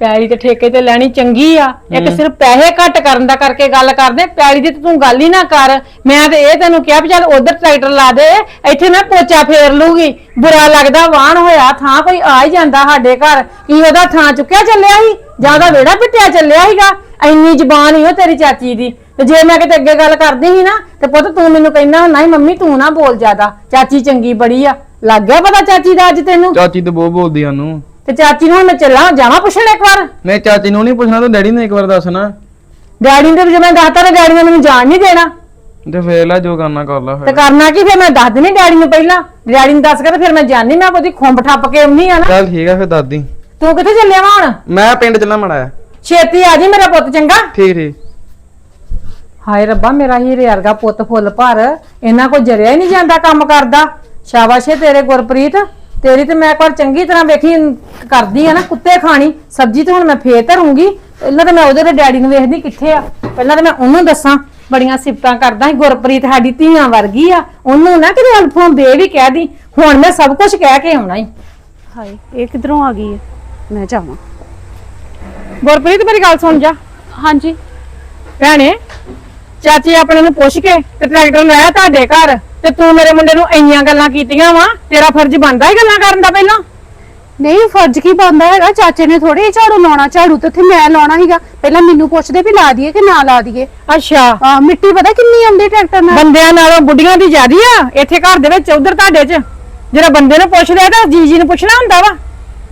ਪੈਲੀ ਤੇ ਠੇਕੇ ਤੇ ਲੈਣੀ ਚੰਗੀ ਆ। ਇੱਕ ਸਿਰਫ ਪੈਸੇ ਘੱਟ ਕਰਨ ਦਾ ਕਰਕੇ ਗੱਲ ਕਰਦੇ। ਪੈਲੀ ਦੀ ਤੇ ਤੂੰ ਗੱਲ ਹੀ ਨਾ ਕਰ। ਮੈਂ ਤੇ ਇਹ ਤੈਨੂੰ ਕਿਹਾ ਵੀ ਚੱਲ ਉਧਰ ਟਰੈਕਟਰ ਲਾ ਦੇ ਇੱਥੇ ਮੈਂ ਪੋਚਾ ਫੇਰ ਲੂਗੀ। ਬੁਰਾ ਲੱਗਦਾ ਵਾਹਣ ਹੋਇਆ ਥਾਂ ਕੋਈ ਆ ਹੀ ਜਾਂਦਾ ਸਾਡੇ ਘਰ। ਕੀ ਉਹਦਾ ਥਾਂ ਚੁੱਕਿਆ ਚੱਲਿਆ ਸੀ? ਜਾਂ ਉਹਦਾ ਵਿਹੜਾ ਪਿੱਟਿਆ ਚੱਲਿਆ ਸੀਗਾ? ਇੰਨੀ ਜ਼ਬਾਨ ਹੀ ਉਹ ਤੇਰੀ ਚਾਚੀ ਦੀ। ਤੇ ਜੇ ਮੈਂ ਕਿਤੇ ਅੱਗੇ ਗੱਲ ਕਰਦੀ ਸੀ ਨਾ ਤੇ ਪੁੱਤ ਤੂੰ ਮੈਨੂੰ ਕਹਿੰਦਾ ਹੁੰਦਾ ਸੀ ਮੰਮੀ ਤੂੰ ਨਾ ਬੋਲ ਜ਼ਿਆਦਾ। ਚਾਚੀ ਚੰਗੀ ਬੜੀ ਆ। ਲੱਗ ਗਿਆ ਪਤਾ ਚਾਚੀ ਦਾ ਅੱਜ ਤੈਨੂੰ? ਚਾਚੀ ਤੇ ਬਹੁਤ ਬੋਲਦੀ ਆ ਨੂੰ ਤੇ ਚਾਚੀ ਨੂੰ ਹੁਣ ਮੈਂ ਚੱਲਾਂ ਜਾਵਾਂ ਪੁੱਛਣ ਇੱਕ ਵਾਰ? ਮੈਂ ਚਾਚੀ ਨੂੰ ਨਹੀਂ ਪੁੱਛਣਾ ਤੂੰ ਡੈਡੀ ਨੂੰ ਇੱਕ ਵਾਰ ਦੱਸਣਾ ਡੈਡੀ ਨੇ ਜੇ ਮੈਂ ਦੱਸਤਾ ਤਾਂ ਡੈਡੀ ਨੇ ਮੈਨੂੰ ਜਾਣ ਨਹੀਂ ਦੇਣਾ। ਤੇ ਫੇਰ ਲੈ ਜੋ ਕਰਨਾ ਕਰ ਲਾ ਤੇ ਫਿਰ। ਕਰਨਾ ਕੀ ਫਿਰ ਮੈਂ ਦੱਸ ਦਿੰਦੀ ਡੈਡੀ ਨੂੰ ਪਹਿਲਾਂ। ਡੈਡੀ ਨੂੰ ਦੱਸ ਕੇ ਤੇ ਫਿਰ ਮੈਂ ਜਾਣੀ ਮੈਂ ਉਹਦੀ ਖੁੰਬ ਠੱਪ ਕੇ ਆਉਣੀ ਆ ਨਾ। ਚੱਲ ਠੀਕ ਆ ਫਿਰ ਦਾਦੀ ਤੂੰ ਕਿੱਥੇ ਚੱਲਿਆ ਵਾ ਹੁਣ? ਮੈਂ ਪਿੰਡ ਚੱਲਾਂ ਮੜਾ ਛੇਤੀ ਆ ਜੀ ਮੇਰਾ ਪੁੱਤ ਚੰਗਾ। ਠੀਕ ਠੀਕ। ਹਾਏ ਰੱਬਾ ਮੇਰਾ ਹੀਰੇ ਵਰਗਾ ਪੁੱਤ ਫੁੱਲ ਭਰ। ਇਹਨਾਂ ਕੋ ਜਰਿਆ ਹੀ ਨਹੀਂ ਜਾਂਦਾ ਕੰਮ ਕਰਦਾ। ਸ਼ਾਬਾਸ਼ ਏ ਤੇਰੇ ਗੁਰਪ੍ਰੀਤ। ਤੇਰੀ ਤੇ ਮੈਂ ਇੱਕ ਵਾਰ ਚੰਗੀ ਤਰ੍ਹਾਂ ਵੇਖੀ ਕਰਦੀ ਆ ਨਾ ਕੁੱਤੇ ਖਾਣੀ ਸਬਜ਼ੀ ਤੇ ਹੁਣ ਮੈਂ ਫੇਰ ਧਰੂੰਗੀ। ਪਹਿਲਾਂ ਤਾਂ ਮੈਂ ਉਹਦੇ ਤੇ ਡੈਡੀ ਨੂੰ ਵੇਖਦੀ ਕਿੱਥੇ ਆ। ਪਹਿਲਾਂ ਤਾਂ ਮੈਂ ਉਹਨੂੰ ਦੱਸਾਂ ਬੜੀਆਂ ਸਿਫਤਾਂ ਕਰਦਾ ਸੀ ਗੁਰਪ੍ਰੀਤ ਸਾਡੀ ਧੀਆਂ ਵਰਗੀ ਆ ਉਹਨੂੰ ਨਾ ਕਿਤੇ ਅਲਫੋਂ ਬੇ ਵੀ ਕਹਿ ਦੀ ਹੁਣ ਮੈਂ ਸਭ ਕੁਝ ਕਹਿ ਕੇ ਆਉਣਾ ਹੀ ਹਾਏ ਇਹ ਕਿਧਰੋਂ ਆ ਗਈ ਹੈ ਮੈਂ ਜਾਵਾਂ। ਗੁਰਪ੍ਰੀਤ ਮੇਰੀ ਗੱਲ ਸੁਣ ਜਾ। ਹਾਂਜੀ। ਭੈਣੇ ਚਾਚੀ ਆਪਣੇ ਨੂੰ ਪੁੱਛ ਕੇ ਤੇ ਟਰੈਕਟਰ ਲਾਇਆ ਤੁਹਾਡੇ ਘਰ ਤੇ ਤੂੰ ਮੇਰੇ ਮੁੰਡੇ ਨੂੰ ਇੰਨੀਆਂ ਗੱਲਾਂ ਕੀਤੀਆਂ ਵਾ ਤੇਰਾ ਫਰਜ਼ ਬਣਦਾ ਹੀ ਗੱਲਾਂ ਕਰਨ ਦਾ ਪਹਿਲਾਂ? ਨਹੀਂ ਫਰਜ਼ ਕੀ ਬੰਦਾ ਹੈਗਾ? ਚਾਚੇ ਨੇ ਥੋੜੀ ਝਾੜੂ ਲਾਉਣਾ ਝਾੜੂ ਤੇ ਉੱਥੇ ਮੈਂ ਲਾਉਣਾ ਸੀਗਾ। ਪਹਿਲਾਂ ਮੈਨੂੰ ਪੁੱਛਦੇ ਵੀ ਲਾ ਦਈਏ ਕਿ ਨਾ ਲਾ ਦਈਏ। ਅੱਛਾ। ਆ ਮਿੱਟੀ ਪਤਾ ਕਿੰਨੀ ਆਉਂਦੀ ਟਰੈਕਟਰ ਨਾਲ? ਬੰਦਿਆਂ ਨਾਲੋਂ ਬੁੱਢੀਆਂ ਦੀ ਜ਼ਿਆਦੀ ਆ ਇੱਥੇ ਘਰ ਦੇ ਵਿੱਚ ਉਧਰ ਤੁਹਾਡੇ 'ਚ। ਜਿਹੜਾ ਬੰਦੇ ਨੂੰ ਪੁੱਛਦਾ ਤਾਂ ਜੀ ਜੀ ਨੂੰ ਪੁੱਛਣਾ ਹੁੰਦਾ ਵਾ।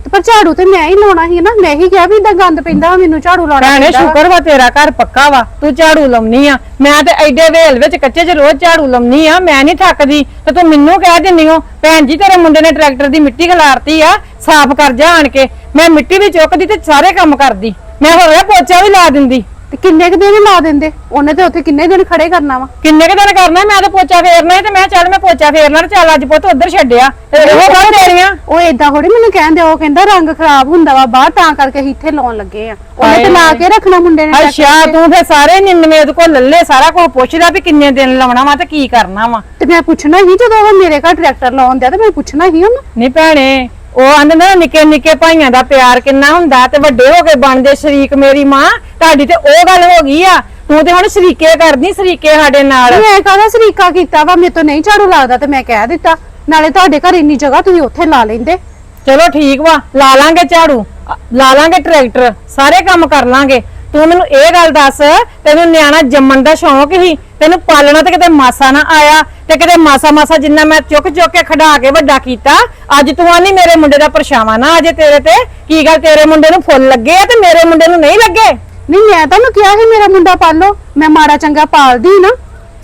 ਤੇ ਪਰ ਝਾੜੂ ਤੇ ਮੈਂ ਹੀ ਲਾਉਣਾ ਸੀ ਨਾ ਮੈਂ ਹੀ ਕਿਹਾ ਵੀ ਇਦਾਂ ਗੰਦ ਪੈਂਦਾ ਵਾ, ਮੈਨੂੰ ਝਾੜੂ ਲਾਉਣਾ ਭੈਣੇ ਪੈਂਦਾ ਵਾ। ਸ਼ੁਕਰ ਵਾ ਤੇਰਾ ਘਰ ਪੱਕਾ ਵਾ ਤੂੰ ਝਾੜੂ ਲਾਉਣੀ ਆ। ਮੈਂ ਤੇ ਐਡੇ ਵੇਲ ਵਿੱਚ ਕੱਚੇ 'ਚ ਰੋਜ਼ ਝਾੜੂ ਲਾਉਣੀ ਆ ਮੈਂ ਨਹੀਂ ਥੱਕਦੀ। ਤੇ ਤੂੰ ਮੈਨੂੰ ਕਹਿ ਦਿੰਦੀ ਹੋ ਭੈਣ ਜੀ ਤੇਰੇ ਮੁੰਡੇ ਨੇ ਟਰੈਕਟਰ ਦੀ ਮਿੱਟੀ ਖਿਲਾਰਤੀ ਆ ਸਾਫ਼ ਕਰ ਜਾ ਆਣ ਕੇ। ਮੈਂ ਮਿੱਟੀ ਵੀ ਚੁੱਕਦੀ ਤੇ ਸਾਰੇ ਕੰਮ ਕਰਦੀ। ਮੈਂ ਹੋਰ ਪੋਚਾ ਵੀ ਲਾ ਦਿੰਦੀ। ਤੇ ਕਿੰਨੇ ਕੁ ਦਿਨ ਲਾ ਦਿੰਦੇ? ਉਹਨੇ ਤੇ ਉੱਥੇ ਕਿੰਨੇ ਦਿਨ ਖੜੇ ਕਰਨਾ ਵਾ? ਕਿੰਨੇ ਕੁ ਦਿਨ ਕਰਨਾ ਮੈਂ ਤਾਂ ਪੋਚਾ ਫੇਰਨਾ ਸੀ ਤੇ ਮੈਂ ਚੱਲ ਮੈਂ ਪੋਚਾ ਫੇਰਨਾ ਤੇ ਚੱਲ ਅੱਜ ਪੁੱਤ ਉਧਰ ਛੱਡਿਆ। ਤੇ ਉਹ ਕਰ ਤੇਰੀਆਂ ਉਹ ਏਦਾਂ ਥੋੜੀ ਮੈਨੂੰ ਕਹਿੰਦੇ ਉਹ ਕਹਿੰਦਾ ਰੰਗ ਖਰਾਬ ਹੁੰਦਾ ਵਾ ਬਾਹਰ ਤਾਂ ਕਰਕੇ ਅਸੀਂ ਇੱਥੇ ਲਾਉਣ ਲੱਗੇ ਆ। ਉਹਨੇ ਤੇ ਲਾ ਕੇ ਰੱਖਣਾ ਮੁੰਡੇ ਨੇ ਅੱਛਾ ਤੂੰ ਫੇਰ ਸਾਰੇ ਨਿੰਨਵੇਂ ਉਹਦੇ ਕੋਲ ਲੱਲੇ ਸਾਰਾ ਕੁਝ ਪੁੱਛਦਾ ਵੀ ਕਿੰਨੇ ਦਿਨ ਲਾਉਣਾ ਵਾ ਤੇ ਕੀ ਕਰਨਾ ਵਾ। ਤੇ ਮੈਂ ਪੁੱਛਣਾ ਹੀ ਜਦੋਂ ਉਹ ਮੇਰੇ ਘਰ ਟਰੈਕਟਰ ਲਾਉਣ ਦਿਆ ਤੇ ਮੈਂ ਪੁੱਛਣਾ ਹੀ ਉਹਨੂੰ। ਨਹੀਂ ਭੈਣੇ ਉਹ ਆਂਦੇ ਨਾ ਨਿੱਕੇ ਨਿੱਕੇ ਭਾਈਆਂ ਦਾ ਪਿਆਰ ਕਿੰਨਾ ਹੁੰਦਾ ਤੇ ਵੱਡੇ ਹੋ ਕੇ ਬਣਦੇ ਸ਼ਰੀਕ ਮੇਰੀ ਮਾਂ ਤੁਹਾਡੀ ਤੇ ਉਹ ਗੱਲ ਹੋ ਗਈ ਆ। ਤੂੰ ਤੇ ਹੁਣ ਸ਼ਰੀਕੇ ਕਰਦੀ ਸ਼ਰੀਕੇ ਸਾਡੇ ਨਾਲ। ਮੈਂ ਕਾਹਦਾ ਸਰੀਕਾ ਕੀਤਾ ਵਾ? ਮੇਰੇ ਤੋਂ ਨਹੀਂ ਝਾੜੂ ਲੱਗਦਾ ਤੇ ਮੈਂ ਕਹਿ ਦਿੱਤਾ। ਨਾਲੇ ਤੁਹਾਡੇ ਘਰ ਇੰਨੀ ਜਗ੍ਹਾ ਤੁਸੀਂ ਉੱਥੇ ਲਾ ਲੈਂਦੇ। ਚਲੋ ਠੀਕ ਵਾ ਲਾ ਲਾਂਗੇ ਝਾੜੂ ਅ, ਲਾ ਲਾਂਗੇ ਟਰੈਕਟਰ ਸਾਰੇ ਕੰਮ ਕਰ ਲਾਂਗੇ। ਤੂੰ ਮੈਨੂੰ ਇਹ ਗੱਲ ਦੱਸ ਤੈਨੂੰ ਨਿਆਣਾ ਜੰਮਣ ਦਾ ਸ਼ੌਂਕ ਹੀ। ਤੈਨੂੰ ਪਾਲਣਾ ਤੇ ਕਿਤੇ ਮਾਸਾ ਨਾ ਆਇਆ ਤੇ ਕਿਤੇ ਮਾਸਾ ਮਾਸਾ ਜਿੰਨਾ ਮੈਂ ਚੁੱਕ ਚੁੱਕ ਕੇ ਖੜਾ ਕੇ ਵੱਡਾ ਕੀਤਾ ਅੱਜ ਤੂੰ ਆਨੀ ਮੇਰੇ ਮੁੰਡੇ ਦਾ ਪਰਛਾਵਾਂ ਨਾ ਅਜੇ ਤੇਰੇ ਤੇ ਕੀ ਗੱਲ ਤੇਰੇ ਮੁੰਡੇ ਨੂੰ ਫੁੱਲ ਲੱਗੇ ਆ ਤੇ ਮੇਰੇ ਮੁੰਡੇ ਨੂੰ ਨਹੀਂ ਲੱਗੇ? ਨਹੀਂ ਮੈਂ ਤੁਹਾਨੂੰ ਕਿਹਾ ਸੀ ਮੇਰਾ ਮੁੰਡਾ ਪਾਲੋ ਮੈਂ ਮਾੜਾ ਚੰਗਾ ਪਾਲਦੀ ਨਾ।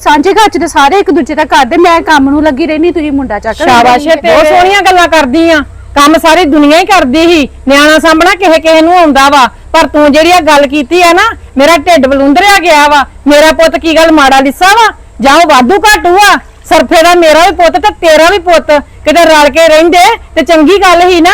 ਸਾਂਝੇ ਘਰ ਚ ਤੇ ਸਾਰੇ ਇੱਕ ਦੂਜੇ ਦਾ ਕਰਦੇ ਮੈਂ ਕੰਮ ਨੂੰ ਲੱਗੀ ਰਹਿਣੀ ਤੁਸੀਂ ਮੁੰਡਾ ਚੱਕ ਸ਼ਾਬਾਸ਼ ਸੀ। ਬਹੁਤ ਸੋਹਣੀਆਂ ਗੱਲਾਂ ਕਰਦੀ ਆ। ਕੰਮ ਸਾਰੀ ਦੁਨੀਆ ਹੀ ਕਰਦੀ ਸੀ। ਨਿਆਣਾ ਸਾਂਭਣਾ ਕਿਸੇ ਕਿਸੇ ਨੂੰ ਆਉਂਦਾ ਵਾ। ਪਰ ਤੂੰ ਜਿਹੜੀ ਆ ਗੱਲ ਕੀਤੀ ਆ ਨਾ ਮੇਰਾ ਢਿੱਡ ਬਲੁੰਦਰਿਆ ਗਿਆ ਵਾ। ਮੇਰਾ ਪੁੱਤ ਕੀ ਗੱਲ ਮਾੜਾ ਲਿੱਸਾ ਵਾ? ਜਾਂ ਉਹ ਵਾਧੂ ਘਾਟੂ ਆ? ਸਰਫੇ ਦਾ ਮੇਰਾ ਵੀ ਪੁੱਤ ਤੇ ਤੇਰਾ ਵੀ ਪੁੱਤ। ਕਿਤੇ ਰਲ ਕੇ ਰਹਿੰਦੇ ਤੇ ਚੰਗੀ ਗੱਲ ਹੀ ਨਾ।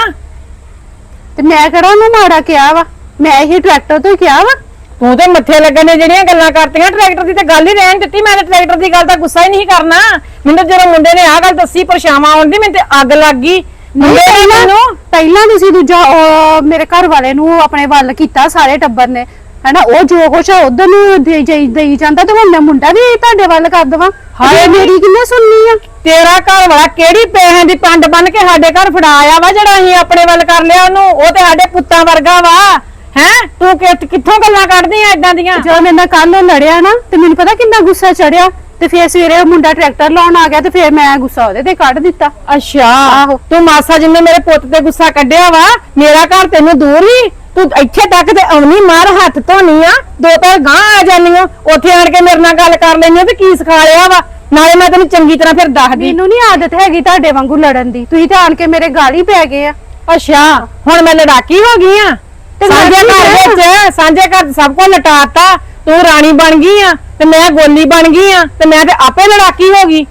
ਤੇ ਮੈਂ ਕਿਹੜਾ ਉਹਨੂੰ ਮਾੜਾ ਕਿਹਾ ਵਾ? ਮੈਂ ਹੀ ਟਰੈਕਟਰ ਤੋਂ ਹੀ ਕਿਹਾ ਵਾ। ਤੂੰ ਤੇ ਮੱਥੇ ਲੱਗਣ ਨੇ ਜਿਹੜੀਆਂ ਗੱਲਾਂ ਕਰਤੀਆਂ ਟਰੈਕਟਰ ਦੀ ਤੇ ਗੱਲ ਹੀ ਰਹਿਣ ਦਿੱਤੀ। ਮੈਂ ਤੇ ਟਰੈਕਟਰ ਦੀ ਗੱਲ ਦਾ ਗੁੱਸਾ ਹੀ ਨਹੀਂ ਕਰਨਾ। ਮੈਨੂੰ ਜਦੋਂ ਮੁੰਡੇ ਨੇ ਆਹ ਗੱਲ ਦੱਸੀ ਪਰਛਾਵਾਂ ਆਉਂਦੀ ਮੈਨੂੰ ਤੇ ਅੱਗ ਲੱਗ ਗਈ। ਨਹੀਂ ਪਹਿਲਾਂ ਤੁਸੀਂ ਦੂਜਾ ਉਹ ਮੇਰੇ ਘਰ ਵਾਲੇ ਨੂੰ ਆਪਣੇ ਵੱਲ ਕੀਤਾ ਸਾਰੇ ਟੱਬਰ ਨੇ। ਹਨਾ ਉਹ ਜੋ ਕੁਛ ਆ ਉਧਰ ਨੂੰ ਦੇ ਜਾਈ- ਦੇਈ ਜਾਂਦਾ ਤੇ ਹੁਣ ਮੈਂ ਮੁੰਡਾ ਵੀ ਤੁਹਾਡੇ ਵੱਲ ਕਰ ਦਵਾਂ। ਹਾਏ ਹਾਏ ਮੇਰੀ ਕਿੰਨੇ ਸੁਣਨੀ ਆ? ਤੇਰਾ ਘਰ ਵਾਲਾ ਕਿਹੜੀ ਪੈਸਿਆਂ ਦੀ ਪੰਡ ਬਣ ਕੇ ਸਾਡੇ ਘਰ ਫੜਾ ਆਇਆ ਵਾ ਜਿਹੜਾ ਅਸੀਂ ਆਪਣੇ ਵੱਲ ਕਰ ਲਿਆ ਉਹਨੂੰ? ਉਹ ਤੇ ਸਾਡੇ ਪੁੱਤਾਂ ਵਰਗਾ ਵਾ। ਹੈ? ਤੂੰ ਕਿ- ਕਿੱਥੋਂ ਗੱਲਾਂ ਕੱਢਦੀ ਆ ਇਦਾਂ ਦੀਆਂ? ਜਦੋਂ ਮੇਰੇ ਨਾਲ ਕੱਲ ਲੜਿਆ ਨਾ ਤੇ ਮੈਨੂੰ ਪਤਾ ਕਿੰਨਾ ਗੁੱਸਾ ਚੜਿਆ? ਤੇ ਫਿਰ ਸਵੇਰੇ ਉਹ ਮੁੰਡਾ ਟਰੈਕਟਰ ਲਾਉਣ ਆ ਗਿਆ ਤੇ ਫਿਰ ਮੈਂ ਗੁੱਸਾ ਉਹਦੇ ਤੇ ਕੱਢ ਦਿੱਤਾ। ਅੱਛਾ। ਆਹੋ। ਤੂੰ ਮਾਸਾ ਜਿੰਨੇ ਮੇਰੇ ਪੁੱਤ ਤੇ ਗੁੱਸਾ ਕੱਢਿਆ ਵਾ ਮੇਰਾ ਘਰ ਤੈਨੂੰ ਦੂਰ ਹੀ। ਤੂੰ ਇੱਥੇ ਤੱਕ ਤੇ ਆਉਣੀ ਮਾਰ ਹੱਥ ਧੋਣੀ ਆ। ਦੋ ਪੈਰ ਗਾਂ ਆ ਜਾਨੀ ਉੱਥੇ ਆਣ ਕੇ ਮੇਰੇ ਨਾਲ ਗੱਲ ਕਰ ਲੈਣੀ ਤੇ ਕੀ ਸਿਖਾ ਲਿਆ ਵਾ। ਨਾਲੇ ਮੈਂ ਤੈਨੂੰ ਚੰਗੀ ਤਰ੍ਹਾਂ ਫਿਰ ਦੱਸਦੀ। ਮੈਨੂੰ ਨਹੀਂ ਆਦਤ ਹੈਗੀ ਤੁਹਾਡੇ ਵਾਂਗੂ ਲੜਨ ਦੀ। ਤੁਸੀਂ ਤਾਂ ਆਣ ਕੇ ਮੇਰੇ ਗਾਲੀ ਪੈ ਗਏ ਆ। ਅੱਛਾ। ਹੁਣ ਮੈਂ ਲੜਾਕੀ ਹੋ ਗਈ ਆ। ਤੇ ਸਾਂਝੇ ਲੜਕੀ ਘਰ ਮੈਂ- ਵਿੱਚ ਸਾਂਝੇ ਘਰ 'ਚ ਸਭ ਕੁਝ ਲਟਾਤਾ। ਤੂੰ ਰਾਣੀ ਬਣ ਗਈ ਆ ਤੇ ਮੈਂ ਗੋਲੀ ਬਣ ਗਈ ਆ ਤੇ ਮੈਂ ਤੇ ਆਪੇ ਲੜਾਕੀ ਹੋ ਗਈ।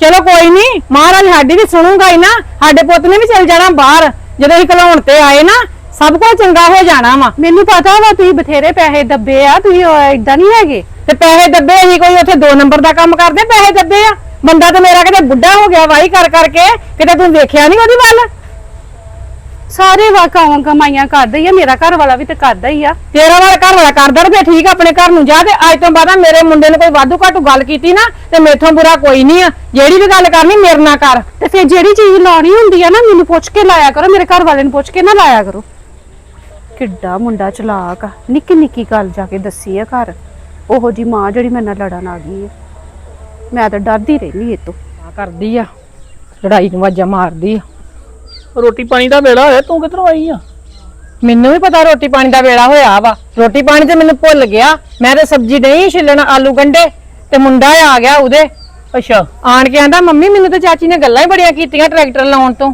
ਚਲੋ ਕੋਈ ਨਹੀਂ ਮਹਾਰਾਜ ਸਾਡੀ ਵੀ ਸੁਣੂਗਾ ਹੀ ਨਾ। ਸਾਡੇ ਪੁੱਤ ਨੇ ਵੀ ਚਲ ਜਾਣਾ ਬਾਹਰ। ਜਦੋਂ ਅਸੀਂ ਘਲਾਉਣ ਤੇ ਆਏ ਨਾ ਸਭ ਕੁਝ ਚੰਗਾ ਹੋ ਜਾਣਾ ਵਾ। ਮੈਨੂੰ ਪਤਾ ਵਾ ਤੁਸੀਂ ਬਥੇਰੇ ਪੈਸੇ ਦੱਬੇ ਆ ਤੁਸੀਂ ਇਦਾਂ ਨਹੀਂ ਹੈਗੇ। ਤੇ ਪੈਸੇ ਦੱਬੇ ਅਸੀਂ ਕੋਈ ਉੱਥੇ 2 ਨੰਬਰ ਦਾ ਕੰਮ ਕਰਦੇ ਪੈਸੇ ਦੱਬੇ ਆ। ਬੰਦਾ ਤੇ ਮੇਰਾ ਕਿਤੇ ਬੁੱਢਾ ਹੋ ਗਿਆ ਵਾਹੀ ਕਰ ਕਰਕੇ ਕਿਤੇ ਤੂੰ ਵੇਖਿਆ ਨਹੀਂ ਉਹਦੀ ਵੱਲ? ਸਾਰੇ ਵਾਕਾਵਾਂ ਕਮਾਈਆਂ ਕਰਦਾ ਹੀ ਆ ਮੇਰਾ ਘਰ ਵਾਲਾ ਵੀ ਤੇ ਕਰਦਾ ਹੀ ਆ। ਤੇਰਾ ਵਾਲਾ ਘਰ ਵਾਲਾ ਕਰਦਾ ਤੇ ਠੀਕ ਆ, ਆਪਣੇ ਘਰ ਨੂੰ ਜਾ ਤੇ ਅੱਜ ਤੋਂ ਬਾਅਦ ਆ ਮੇਰੇ ਮੁੰਡੇ ਨੇ ਕੋਈ ਵਾਧੂ ਘਾਟੂ ਗੱਲ ਕੀਤੀ ਨਾ ਤੇ ਮੇਥੋਂ ਬੁਰਾ ਕੋਈ ਨਹੀਂ ਆ। ਜਿਹੜੀ ਵੀ ਗੱਲ ਕਰਨੀ ਮੇਰੇ ਨਾਲ ਕਰ। ਤੇ ਫਿਰ ਜਿਹੜੀ ਚੀਜ਼ ਲਾਉਣੀ ਹੁੰਦੀ ਆ ਨਾ ਮੈਨੂੰ ਪੁੱਛ ਕੇ ਲਾਇਆ ਕਰੋ ਮੇਰੇ ਘਰ ਵਾਲੇ ਨੂੰ ਪੁੱਛ ਕੇ ਨਾ ਲਾਇਆ ਕਰੋ। ਕਿੱਡਾ ਮੁੰਡਾ ਚਲਾਕ ਆ। ਨਿੱਕੀ ਨਿੱਕੀ ਗੱਲ ਜਾ ਕੇ ਦੱਸੀ ਆ ਘਰ। ਉਹੋ ਜੀ ਮਾਂ ਜਿਹੜੀ ਮੇਰੇ ਨਾਲ ਲੜਨ ਆ ਗਈ ਆ। ਮੈਂ ਤਾਂ ਡਰਦੀ ਰਹਿਣੀ ਇਹ ਤੋਂ। ਕਰਦੀ ਆ। ਲੜਾਈ ਨੂੰ ਵਾਜਾ ਮਾਰਦੀ ਆ। ਰੋਟੀ ਪਾਣੀ ਦਾ ਵੇਲਾ ਹੋਇਆ ਤੂੰ ਕਿੱਧਰੋਂ ਆਈ ਆ? ਮੈਨੂੰ ਵੀ ਪਤਾ ਰੋਟੀ ਪਾਣੀ ਦਾ ਵੇਲਾ ਹੋਇਆ ਵਾ। ਰੋਟੀ ਪਾਣੀ ਤੇ ਮੈਨੂੰ ਭੁੱਲ ਗਿਆ। ਮੈਂ ਤੇ ਸਬਜ਼ੀ ਨਹੀਂ ਛਿੱਲਣ ਆਲੂ ਗੰਡੇ ਤੇ ਮੁੰਡਾ ਆ ਗਿਆ ਉਹਦੇ। ਅੱਛਾ। ਆਣ ਕੇ ਆਂਦਾ ਮੰਮੀ ਮੈਨੂੰ ਤਾਂ ਚਾਚੀ ਨੇ ਗੱਲਾਂ ਹੀ ਬੜੀਆਂ ਕੀਤੀਆਂ ਟਰੈਕਟਰ ਲਾਉਣ ਤੋਂ।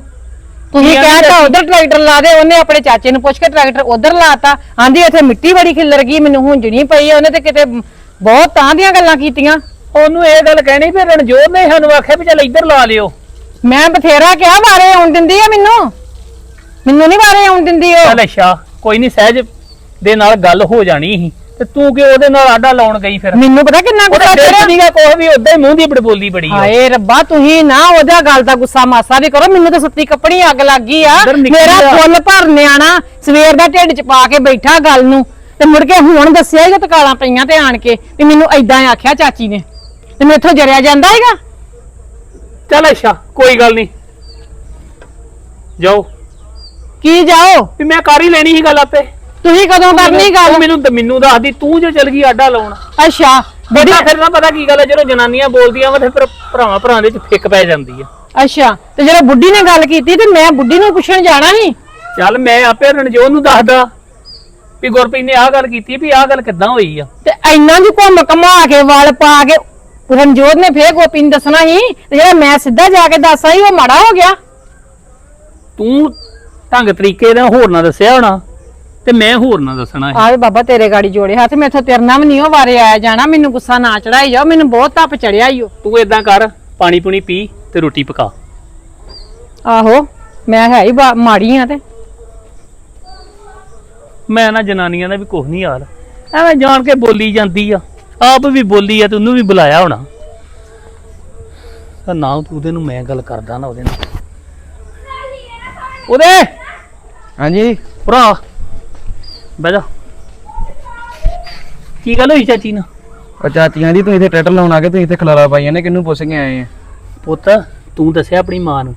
ਤੁਸੀਂ ਕਹਿੰਦਾ? ਉਧਰ ਟਰੈਕਟਰ ਲਾ ਦੇ। ਉਹਨੇ ਆਪਣੇ ਚਾਚੇ ਨੂੰ ਪੁੱਛ ਕੇ ਟਰੈਕਟਰ ਉਧਰ ਲਾਤਾ। ਆਂਦੀ ਇੱਥੇ ਮਿੱਟੀ ਬੜੀ ਖਿੱਲਰ ਗਈ ਮੈਨੂੰ ਹੁੰਜਣੀ ਪਈ ਉਹਨੇ ਤੇ ਕਿਤੇ ਬਹੁਤ ਤਾਂ ਦੀਆਂ ਗੱਲਾਂ ਕੀਤੀਆਂ। ਉਹਨੂੰ ਇਹ ਗੱਲ ਕਹਿਣੀ ਵੀ ਰਣਜੋਤ ਨੇ ਸਾਨੂੰ ਆਖਿਆ ਵੀ ਚੱਲ ਇੱਧਰ ਲਾ ਲਿਓ। ਮੈਂ ਬਥੇਰਾ ਕਿਹਾ ਬਾਰੇ ਆਉਣ ਦਿੰਦੀ ਆ ਮੈਨੂੰ? ਮੈਨੂੰ ਨਹੀਂ ਬਾਰੇ ਆਉਣ ਦਿੰਦੀ ਉਹ। ਚੱਲ ਅੱਛਾ ਕੋਈ ਨਹੀਂ ਸਹਿਜ ਦੇ ਨਾਲ ਗੱਲ ਹੋ ਜਾਣੀ ਸੀ। ਤੇ ਤੂੰ ਕਿ ਉਹਦੇ ਨਾਲ ਆਡਾ ਲਾਉਣ ਗਈ ਫਿਰ? ਮੈਨੂੰ ਪਤਾ ਕਿੰਨਾ ਗੁੱਸਾ ਚੜਿਆ ਨਹੀਂਗਾ ਕੋਈ ਵੀ ਉਦਾਂ ਹੀ ਮੂੰਹ ਦੀ ਬੜ ਬੋਲੀ ਬੜੀ ਆ। ਹਾਏ ਰੱਬਾ ਤੁਸੀਂ ਨਾ ਉਹਦਾ ਗੱਲ ਦਾ ਗੁੱਸਾ ਮਾਸਾ ਵੀ ਕਰੋ ਮੈਨੂੰ ਤਾਂ ਸੁੱਤੀ ਕੱਪੜੀ ਅੱਗ ਲੱਗ ਗਈ ਆ ਮੇਰਾ। ਫੁੱਲ ਭਰ ਨਿਆਣਾ ਸਵੇਰ ਦਾ ਢਿੱਡ ਚ ਪਾ ਕੇ ਬੈਠਾ ਗੱਲ ਨੂੰ। ਤੇ ਮੁੜ ਕੇ ਹੁਣ ਦੱਸਿਆ ਹੀ ਤਕਾਲਾਂ ਪਈਆਂ ਤੇ ਆਣ ਕੇ ਵੀ ਮੈਨੂੰ ਐਦਾਂ ਆਖਿਆ ਚਾਚੀ ਨੇ। ਤੇ ਮੇਥੋਂ ਜਰਿਆ ਜਾਂਦਾ ਹੈਗਾ ਚੱਲ ਅੱਛਾ ਕੋਈ ਗੱਲ ਨਹੀਂ। ਜਾਓ। ਕੀ ਜਾਓ? ਵੀ ਮੈਂ ਕਰ ਹੀ ਲੈਣੀ ਸੀ ਗੱਲ ਆਪੇ। ਤੁਸੀਂ ਕਦੋਂ ਕਰਨੀ ਗੱਲ? ਤੂੰ ਮੈਨੂੰ ਮੈਨੂੰ ਦੱਸਦੀ ਤੂੰ ਜੋ ਚੱਲ ਗਈ ਆਡਾ ਲਾਉਣ। ਅੱਛਾ ਬੜੀ ਫਿਰ ਨਾ ਪਤਾ ਕੀ ਗੱਲ ਹੈ ਜਦੋਂ ਜਨਾਨੀਆਂ ਬੋਲਦੀਆਂ ਵਾ ਤੇ ਫਿਰ ਭਰਾਵਾਂ ਭਰਾਵਾਂ ਦੇ ਚ ਫਿੱਕ ਪੈ ਜਾਂਦੀ ਆ। ਅੱਛਾ ਤੇ ਜਦੋਂ ਬੁੱਢੀ ਨੇ ਗੱਲ ਕੀਤੀ ਤੇ ਮੈਂ ਬੁੱਢੀ ਨੂੰ ਪੁੱਛਣ ਜਾਣਾ ਸੀ? ਚੱਲ ਮੈਂ ਆਪੇ ਰਣਜੋਤ ਨੂੰ ਦੱਸਦਾ ਵੀ ਗੁਰਪ੍ਰੀਤ ਨੇ ਆਹ ਗੱਲ ਕੀਤੀ ਵੀ ਆਹ ਗੱਲ ਕਿੱਦਾਂ ਹੋਈ ਆ। ਤੇ ਇੰਨਾ ਦੀ ਘੁੰਮ ਘਮਾ ਕੇ ਵਾਲ ਪਾ ਕੇ ਰਣਜੋਤ ਨੇ ਫੇਰ ਗੋਪੀ ਨੂੰ ਦੱਸਣਾ ਸੀ ਤੇ ਜਿਹੜਾ ਮੈਂ ਸਿੱਧਾ ਜਾ ਕੇ ਦੱਸਾਂ ਸੀ ਉਹ ਮਾੜਾ ਹੋ ਗਿਆ। ਤੂੰ ਢੰਗ ਤਰੀਕੇ ਨਾਲ ਹੋਰ ਨਾ ਦੱਸਿਆ ਹੋਣਾ ਤੇ ਮੈਂ ਹੋਰ ਨਾ ਦੱਸਣਾ ਸੀ। ਆਵੇ ਬਾਬਾ ਤੇਰੇ ਗਾੜੀ ਜੋੜੇ ਹੱਥ ਮੈਥੋਂ ਤੇਰੇ ਨਾਲ ਵੀ ਨਹੀਂ ਉਹ ਵਾਰੇ ਆਇਆ ਜਾਣਾ ਮੈਨੂੰ ਗੁੱਸਾ ਨਾ ਚੜਾਈ ਜਾਓ ਮੈਨੂੰ ਬਹੁਤ ਤਪ ਚੜਿਆ ਈ ਓ ਤੂੰ ਏਦਾਂ ਕਰ ਪਾਣੀ ਪੂਣੀ ਪੀ ਤੇ ਰੋਟੀ ਪਕਾ। ਆਹੋ ਮੈਂ ਹੈ ਹੀ ਬਾ- ਮਾੜੀ ਆ ਤੇ। ਮੈਂ ਨਾ ਜਨਾਨੀਆਂ ਦਾ ਵੀ ਕੁਝ ਨਹੀਂ ਹਾਲ ਐਵੇਂ ਜਾਣ ਕੇ ਬੋਲੀ ਜਾਂਦੀ ਆ। ਆਪ ਵੀ ਬੋਲੀ ਆ ਤੇ ਉਹਨੂੰ ਵੀ ਬੁਲਾਇਆ ਹੋਣਾ। ਤਾਂ ਨਾ ਤੂੰ ਉਹਦੇ ਨੂੰ ਮੈਂ ਗੱਲ ਕਰਦਾ ਨਾ ਉਹਦੇ ਨਾਲ। ਉਹਦੇ! ਹਾਂਜੀ। ਭਰਾ! ਬਹਿ ਜਾ। ਕੀ ਗੱਲ ਹੋਈ ਚਾਚੀ ਨਾਲ? ਉਹ ਚਾਚੀਆਂ ਦੀ ਤੁਸੀਂ ਇੱਥੇ ਟਰੈਕਟਰ ਲਾਉਣ ਆ ਕੇ ਤੁਸੀਂ ਇੱਥੇ ਖਲਾਰਾ ਪਾਈਆਂ ਨੇ ਕਿਹਨੂੰ ਪੁੱਛ ਕੇ ਆਏ ਆ? ਪੁੱਤ ਤੂੰ ਦੱਸਿਆ ਆਪਣੀ ਮਾਂ ਨੂੰ।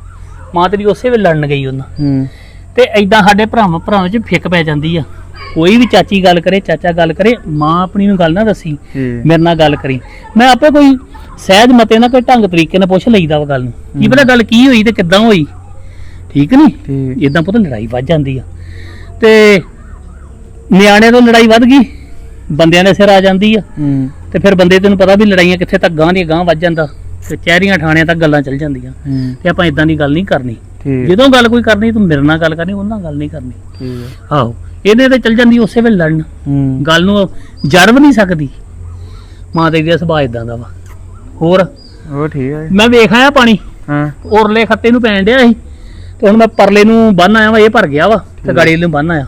ਮਾਂ ਤੇਰੀ ਉਸੇ ਵੇਲੇ ਲੜਨ ਗਈ ਉਹਨਾਂ ਹੂੰ। ਤੇ ਐਦਾਂ ਸਾਡੇ ਭਰਾਵਾਂ ਭਰਾਵਾਂ 'ਚ ਫਿੱਕ ਪੈ ਜਾਂਦੀ ਆ। ਕੋਈ ਵੀ ਚਾਚੀ ਗੱਲ ਕਰੇ ਚਾਚਾ ਗੱਲ ਕਰੇ ਮਾਂ ਆਪਣੀ ਨੂੰ ਗੱਲ ਨਾ ਦੱਸੀ ਮੇਰੇ ਨਾਲ ਗੱਲ ਕਰੀ। ਮੈਂ ਆਪੇ ਕੋਈ ਸਹਿਜ ਮਤੇ ਨਾਲ ਕੋਈ ਢੰਗ ਤਰੀਕੇ ਨਾਲ ਪੁੱਛ ਲਈਦਾ ਵਾ ਗੱਲ ਨੂੰ ਕੀ ਪਤਾ ਗੱਲ ਕੀ ਹੋਈ ਤੇ ਕਿੱਦਾਂ ਹੋਈ। ਠੀਕ ਨਹੀਂ ਇਦਾਂ ਪੁੱਤ ਲੜਾਈ ਵੱਧ ਜਾਂਦੀ ਆ। ਤੇ ਨਿਆਣੇ ਤੋਂ ਲੜਾਈ ਵੱਧ ਗਈ ਬੰਦਿਆਂ ਦੇ ਸਿਰ ਆ ਜਾਂਦੀ ਆ। ਤੇ ਫਿਰ ਬੰਦੇ ਤੈਨੂੰ ਪਤਾ ਵੀ ਲੜਾਈਆਂ ਕਿੱਥੇ ਤੱਕ ਗਾਂ ਦੀ ਗਾਂ ਵੱਜ ਜਾਂਦਾ ਤੇ ਚਹਿਰੀਆਂ ਠਾਣਿਆਂ ਤੱਕ ਗੱਲਾਂ ਚੱਲ ਜਾਂਦੀਆਂ। ਤੇ ਆਪਾਂ ਇਦਾਂ ਦੀ ਗੱਲ ਨਹੀਂ ਕਰਨੀ। ਜਦੋਂ ਗੱਲ ਕੋਈ ਕਰਨੀ ਤੂੰ ਮੇਰੇ ਨਾਲ ਗੱਲ ਕਰਨੀ ਉਹਨਾਂ ਨਾਲ ਗੱਲ ਨਹੀਂ ਕਰਨੀ। ਠੀਕ ਆਹੋ। ਇਹਨੇ ਤੇ ਚੱਲ ਜਾਂਦੀ ਉਸੇ ਵੇਲੇ ਲੜਨ। ਹੂੰ। ਗੱਲ ਨੂੰ ਜਰਬ ਨਹੀਂ ਸਕਦੀ। ਮਾਂ ਤੇਰੀ ਦਾ ਸੁਭਾਅ ਇਦਾਂ ਦਾ ਵਾ। ਹੋਰ? ਉਹ ਠੀਕ ਹੈ ਮੈਂ ਵੇਖ ਆਇਆ ਪਾਣੀ। ਹਾਂ। ਉਰਲੇ ਖੱਤੇ ਨੂੰ ਪੈਣ ਡਿਆ ਸੀ। ਤੇ ਹੁਣ ਮੈਂ ਪਰਲੇ ਨੂੰ ਬੰਨ ਆਇਆ ਵਾ ਇਹ ਭਰ ਗਿਆ ਵਾ। ਤੇ ਗਾੜੀ ਨੂੰ ਬੰਨ ਆਇਆ।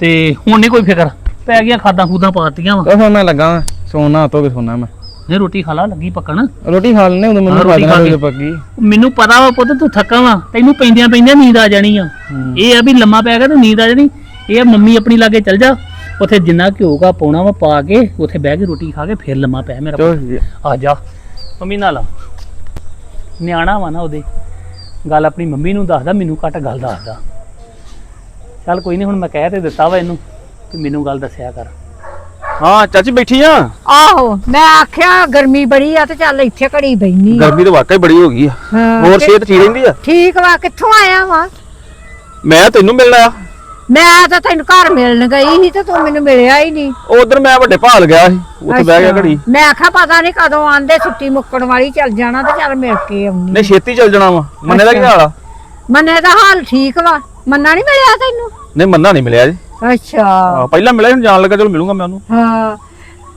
ਤੇ ਹੁਣ ਨਹੀਂ ਕੋਈ ਫਿਕਰ। ਪੈ ਗਿਆ ਖਾਦਾਂ ਖੂਦਾਂ ਪਾਤੀਆਂ ਵਾ। ਹੁਣ ਮੈਂ ਲੱਗਾ ਵਾਂ, ਸੌਣਾ ਧੋ ਕੇ ਸੌਣਾ ਮੈਂ। ਨੇ ਰੋਟੀ ਖਾ ਲਾ ਲੱਗੀ ਪੱਕਣ। ਰੋਟੀ ਖਾ ਲੈਣੇ ਉਦੋਂ ਮੈਨੂੰ ਖਾ ਰੋਟੀ ਖਾ ਕੇ। ਪੱਕੀ। ਮੈਨੂੰ ਪਤਾ ਵਾ ਪੁੱਤ ਤੂੰ ਥੱਕਾ ਵਾ। ਤੈਨੂੰ ਪੈਂਦਿਆਂ ਪੈਂਦਿਆਂ ਨੀਂਦ ਆ ਜਾਣੀ ਆ। ਹੂੰ। ਇਹ ਆ ਵੀ ਲੰਮਾ ਪੈ ਗਿਆ ਤੇ ਨੀਂਦ ਆ ਜਾਣੀ। ਇਹ ਮੰਮੀ ਆਪਣੀ ਲਾਗੇ ਚੱਲ ਜਾ। ਉੱਥੇ ਜਿੰਨਾ ਘਿਓ ਕਾ ਪਾਉਣਾ ਵਾ ਪਾ ਕੇ ਉੱਥੇ ਬਹਿ ਕੇ ਰੋਟੀ ਖਾ ਕੇ ਫਿਰ ਲੰਮਾ ਪੈ ਮੇਰਾ ਚਲੋ। ਆ ਜਾ। ਮੰਮੀ ਨਾਲ ਆ। ਨਿਆਣਾ ਵਾ ਨਾ ਉਹਦੇ। ਗੱਲ ਆਪਣੀ ਮੰਮੀ ਨੂੰ ਦੱਸਦਾ ਮੈਨੂੰ ਘੱਟ ਗੱਲ ਦੱਸਦਾ। ਚੱਲ ਕੋਈ ਨਹੀਂ ਹੁਣ ਮੈਂ ਕਹਿ ਤੇ ਦਿੱਤਾ ਵਾ ਇਹਨੂੰ ਕਿ ਮੈਨੂੰ ਗੱਲ ਦੱਸਿਆ ਕਰ। ਹਾਂ ਚਾਚੀ ਬੈਠੀ ਆ? ਆਹੋ ਮੈਂ ਆਖਿਆ ਗਰਮੀ ਬੜੀ ਆ ਤੇ ਚੱਲ ਇੱਥੇ ਘੜੀ ਬੈਣੀ ਗਰਮੀ ਤਾਂ ਵਾਕਈ ਬੜੀ ਹੋ ਗਈ ਆ। ਹੋਰ ਸਿਹਤ ਠੀਕ ਰਹਿੰਦੀ ਆ? ਠੀਕ ਵਾ ਕਿੱਥੋਂ ਆਇਆ ਵਾ? ਮੈਂ ਤੈਨੂੰ ਮਿਲਣਾ ਆ। ਮੈਂ ਤਾਂ ਤੈਨੂੰ ਘਰ ਮਿਲਣ ਗਈ ਸੀ ਤੇ ਤੂੰ ਮੈਨੂੰ ਮਿਲਿਆ ਹੀ ਨਹੀਂ। ਉਧਰ ਮੈਂ ਵੱਡੇ ਭਾਲ ਗਿਆ ਸੀ ਉੱਥੇ ਬਹਿ ਗਿਆ। ਘੜੀ। ਮੈਂ ਆਖਿਆ ਪਤਾ ਨਹੀਂ ਕਦੋਂ ਆਂਦੇ ਛੁੱਟੀ ਮੁੱਕਣ ਵਾਲੀ ਚੱਲ ਜਾਣਾ ਤੇ ਚੱਲ ਮਿਲ ਕੇ ਆਉਣੀ ਨਹੀਂ ਛੇਤੀ ਚੱਲ ਜਾਣਾ ਵਾ। ਮੰਨੇ ਦਾ ਕੀ ਹਾਲ ਆ? ਮੰਨੇ ਦਾ ਹਾਲ ਠੀਕ ਵਾ। ਮੰਨਾ ਨਹੀਂ ਮਿਲਿਆ ਤੈਨੂੰ? ਨਹੀਂ ਮੰਨਾ ਨਹੀਂ ਮਿਲਿਆ ਜੀ। ਅੱਛਾ। ਪਹਿਲਾਂ ਮਿਲਿਆ ਹੁਣ ਜਾਣ ਲੱਗਾ ਚਲੋ ਮਿਲੂੰਗਾ ਮੈਂ ਉਹਨੂੰ। ਹਾਂ।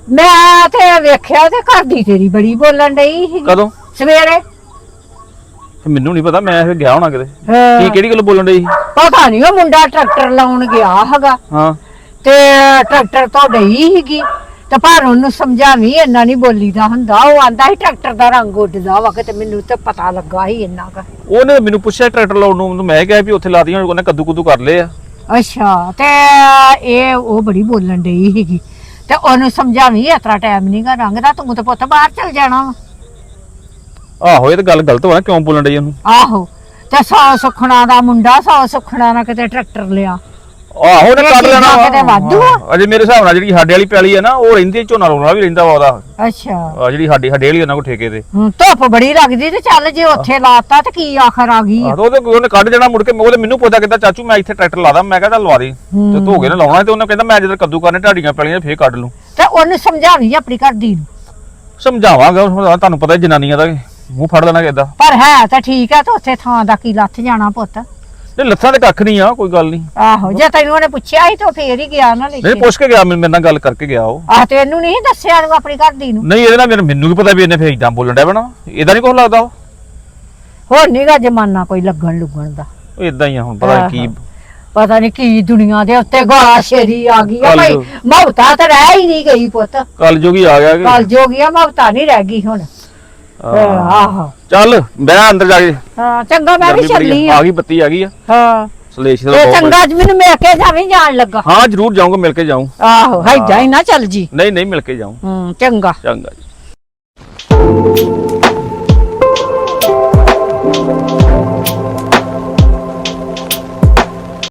ਮੈਂ ਤੇ ਵੇਖਿਆ ਤੇ ਘਰ ਦੀ ਤੇਰੀ ਬੜੀ ਬੋਲਣ ਡਈ ਸੀ। ਕਦੋਂ? ਸਵੇਰੇ। ਮੈਨੂੰ ਨਹੀਂ ਪਤਾ ਮੈਂ ਫਿਰ ਗਿਆ ਹੋਣਾ ਕਿਤੇ। ਕੀ ਕਿਹੜੀ ਗੱਲ ਬੋਲਣ ਡਈ ਪਤਾ ਨਹੀਂ ਉਹ ਮੁੰਡਾ ਟਰੈਕਟਰ ਲਾਉਣ ਗਿਆ ਹੈਗਾ। ਹਾਂ। ਤੇ ਟਰੈਕਟਰ ਤੋਂ ਡਈ ਸੀਗੀ। ਤੇ ਪਰ ਉਹਨੂੰ ਸਮਝਾਵੀਂ ਇੰਨਾ ਨਹੀਂ ਬੋਲੀਦਾ ਹੁੰਦਾ। ਉਹ ਆਂਦਾ ਸੀ ਟਰੈਕਟਰ ਦਾ ਰੰਗ ਉੱਡਦਾ ਵਾ ਕਿ ਤੇ ਮੈਨੂੰ ਤੇ ਪਤਾ ਲੱਗਾ ਸੀ ਇੰਨਾ ਕੁ। ਉਹਨੇ ਮੈਨੂੰ ਪੁੱਛਿਆ ਟਰੈਕਟਰ ਲਾਉਣ ਨੂੰ ਮੈਂ ਕਿਹਾ ਵੀ ਉੱਥੇ ਲਾ ਦੀਆਂ ਉਹਨੇ ਕੱਦੂ ਕੁੱਦੂ ਕਰ ਲਏ ਆ। ਅੱਛਾ ਤੇ ਇਹ ਉਹ ਬੜੀ ਬੋਲਣ ਡਈ ਸੀਗੀ। ਤੇ ਉਹਨੂੰ ਸਮਝਾਵੀਂ ਇਤਰਾ ਟਾਈਮ ਨਹੀਂਗਾ ਰੰਗ ਦਾ ਤੂੰ ਤੇ ਪੁੱਤ ਬਾਹਰ ਚਲ ਜਾਣਾ ਵਾ। ਆਹੋ ਇਹ ਤਾਂ ਗੱਲ ਗਲਤ ਨਾ ਕਿਉਂ ਬੋਲਣ ਡਈ ਉਹਨੂੰ? ਆਹੋ ਤੇ ਸੌ ਸੁਖਣਾ ਦਾ ਮੁੰਡਾ ਸੌ ਸੁਖਣਾ ਨਾਲ ਕਿਤੇ ਟਰੈਕਟਰ ਲਿਆ। ਆਹੋ ਉਹਨੇ ਕੱਢ ਲੈਣਾ ਕਿਤੇ ਵਾਧੂ ਆ। ਹਾਂ, ਅਜੇ ਮੇਰੇ ਹਿਸਾਬ ਨਾਲ ਜਿਹੜੀ ਸਾਡੇ ਵਾਲੀ ਪੈਲੀ ਆ ਨਾ ਉਹ ਰਹਿੰਦੀ ਆ, ਝੋਨਾ ਲਾਉਣਾ ਵੀ ਰਹਿੰਦਾ ਵਾ ਉਹਦਾ। ਅੱਛਾ। ਆਹ ਜਿਹੜੀ ਸਾਡੀ ਸਾਡੇ ਵਾਲੀ ਉਹਨਾਂ ਕੋ ਠੇਕੇ ਤੇ। ਹੁਣ ਧੁੱਪ ਬੜੀ ਲੱਗਦੀ ਤੇ ਚੱਲ ਜੇ ਉੱਥੇ ਲਾਤਾ ਤੇ ਕੀ ਆਖਰ ਆ ਗਈ ਆਹ ਤੇ ਉਹਦੇ ਉਹਨੇ ਕੱਢ ਜਾਣਾ ਮੁੜ ਕੇ ਉਹਦੇ ਮੈਨੂੰ ਪੁੱਛਦਾ ਕਹਿੰਦਾ ਚਾਚੂ ਮੈਂ ਇੱਥੇ ਟਰੈਕਟਰ ਲਾਦਾ ਮੈਂ ਕਹਿੰਦਾ ਲਵਾ ਦੇ। ਤੇ ਧੋ ਕੇ ਨਾ ਲਾਉਣਾ ਤੇ ਉਹਨੇ ਕਹਿੰਦਾ ਮੈਂ ਜਦੋਂ ਕੱਦੂ ਕਰਨੇ ਢਾਡੀਆਂ ਪੈਲੀਆਂ ਫੇਰ ਕੱਢ ਲੂੰ ਤੇ ਉਹਨੂੰ ਸਮਝਾਵੀਂ ਆਪਣੀ ਘਰ ਦੀ ਨੂੰ। ਸਮਝਾਵਾਂਗਾ ਹੁਣ ਤੁਹਾਨੂੰ ਪਤਾ ਜਨਾਨੀਆਂ ਦਾ ਮੂੰਹ ਫੜ ਲੈਣਾ ਕਿਦਾਂ? ਪਰ ਹੈ ਤਾਂ ਠੀਕ ਹੈ ਤੇ ਉੱਥੇ ਥਾਂ ਦਾ ਕੀ ਲੱਥ ਜਾਣਾ ਪੁੱਤ? ਨਹੀਂ ਲੱਥਾਂ ਤੇ ਕੱਖ ਨਹੀਂ ਆ ਕੋਈ ਗੱਲ ਨਹੀਂ। ਆਹੋ ਜੇ ਤੈਨੂੰ ਉਹਨੇ ਪੁੱਛਿਆ ਸੀ ਤਾਂ ਫੇਰ ਹੀ ਗਿਆ ਨਾ ਲੈ ਨਹੀਂ ਪੁੱਛ। ਕੇ ਗਿਆ ਮੇਰੇ ਨਾਲ ਗੱਲ ਕਰਕੇ ਗਿਆ ਉਹ। ਆਹ ਤੈਨੂੰ ਨਹੀਂ ਦੱਸਿਆ ਤੂੰ ਆਪਣੀ ਘਰ ਦੀ ਨੂੰ? ਨਹੀਂ ਇਹਦੇ ਨਾਲ ਮੈਨੂੰ ਮੈਨੂੰ ਕੀ ਪਤਾ ਵੀ ਇਹਨੇ ਫੇਰ ਇਦਾਂ ਬੋਲਣ ਡਿਆ ਬਣਾ ਇਹਦਾ ਨਹੀਂ ਕੁਝ ਲੱਗਦਾ ਉਹ। ਹੋਰ ਨੀਗਾ ਜਮਾਨਾ ਕੋਈ ਲੱਗਣ ਲੁੱਗਣ ਦਾ। ਉਹ ਇਦਾਂ ਹੀ ਆ ਹੁਣ ਪਤਾ ਨੀ ਕੀ ਪਤਾ ਨਹੀਂ ਕੀ ਦੁਨੀਆ ਦੇ ਉੱਤੇ ਗਾਲਾ ਸ਼ੇਰੀ ਆ ਗਈ ਆ। ਭਾਈ। ਮੌਤਾ ਤਾਂ ਰਹਿ ਹੀ ਨਹੀਂ ਗਈ ਪੁੱਤ। ਕੱਲ ਜੋਗੀ ਆ ਗਿਆ ਕਿ ਕੱਲ ਜੋ ਗਿਆ ਮੌਤਾ ਨਹੀਂ ਰਹਿ ਗਈ ਹੁਣ। ਆਹੋ ਚੱਲ ਬਹਿ ਅੰਦਰ ਜਾ ਕੇ ਹਾਂ ਚੰਗਾ ਮੈਂ ਵੀ ਗਰਮੀ ਬੜੀ ਚੱਲੀ ਆ। ਆ ਗਈ ਬੱਤੀ ਆ ਗਈ ਆ। ਹਾਂ। ਸਲੇਸ਼ ਦਾ ਤੇ ਬਹੁਤ ਚੰਗਾ ਅੱਜ ਮੈਨੂੰ ਮਿਲ ਕੇ ਜਾਵੀਂ ਜਾਣ ਲੱਗਾ। ਹਾਂ ਜ਼ਰੂਰ ਜਾਊਂਗਾ ਮਿਲ ਕੇ ਜਾਊਂ। ਆਹੋ ਹੈਦਾ ਹੀ। ਨਾ ਚੱਲ ਜੀ। ਨਹੀਂ ਨਹੀਂ ਮਿਲ ਕੇ ਜਾਊਂ। ਹੂੰ ਚੰਗਾ। ਚੰਗਾ ਜੀ।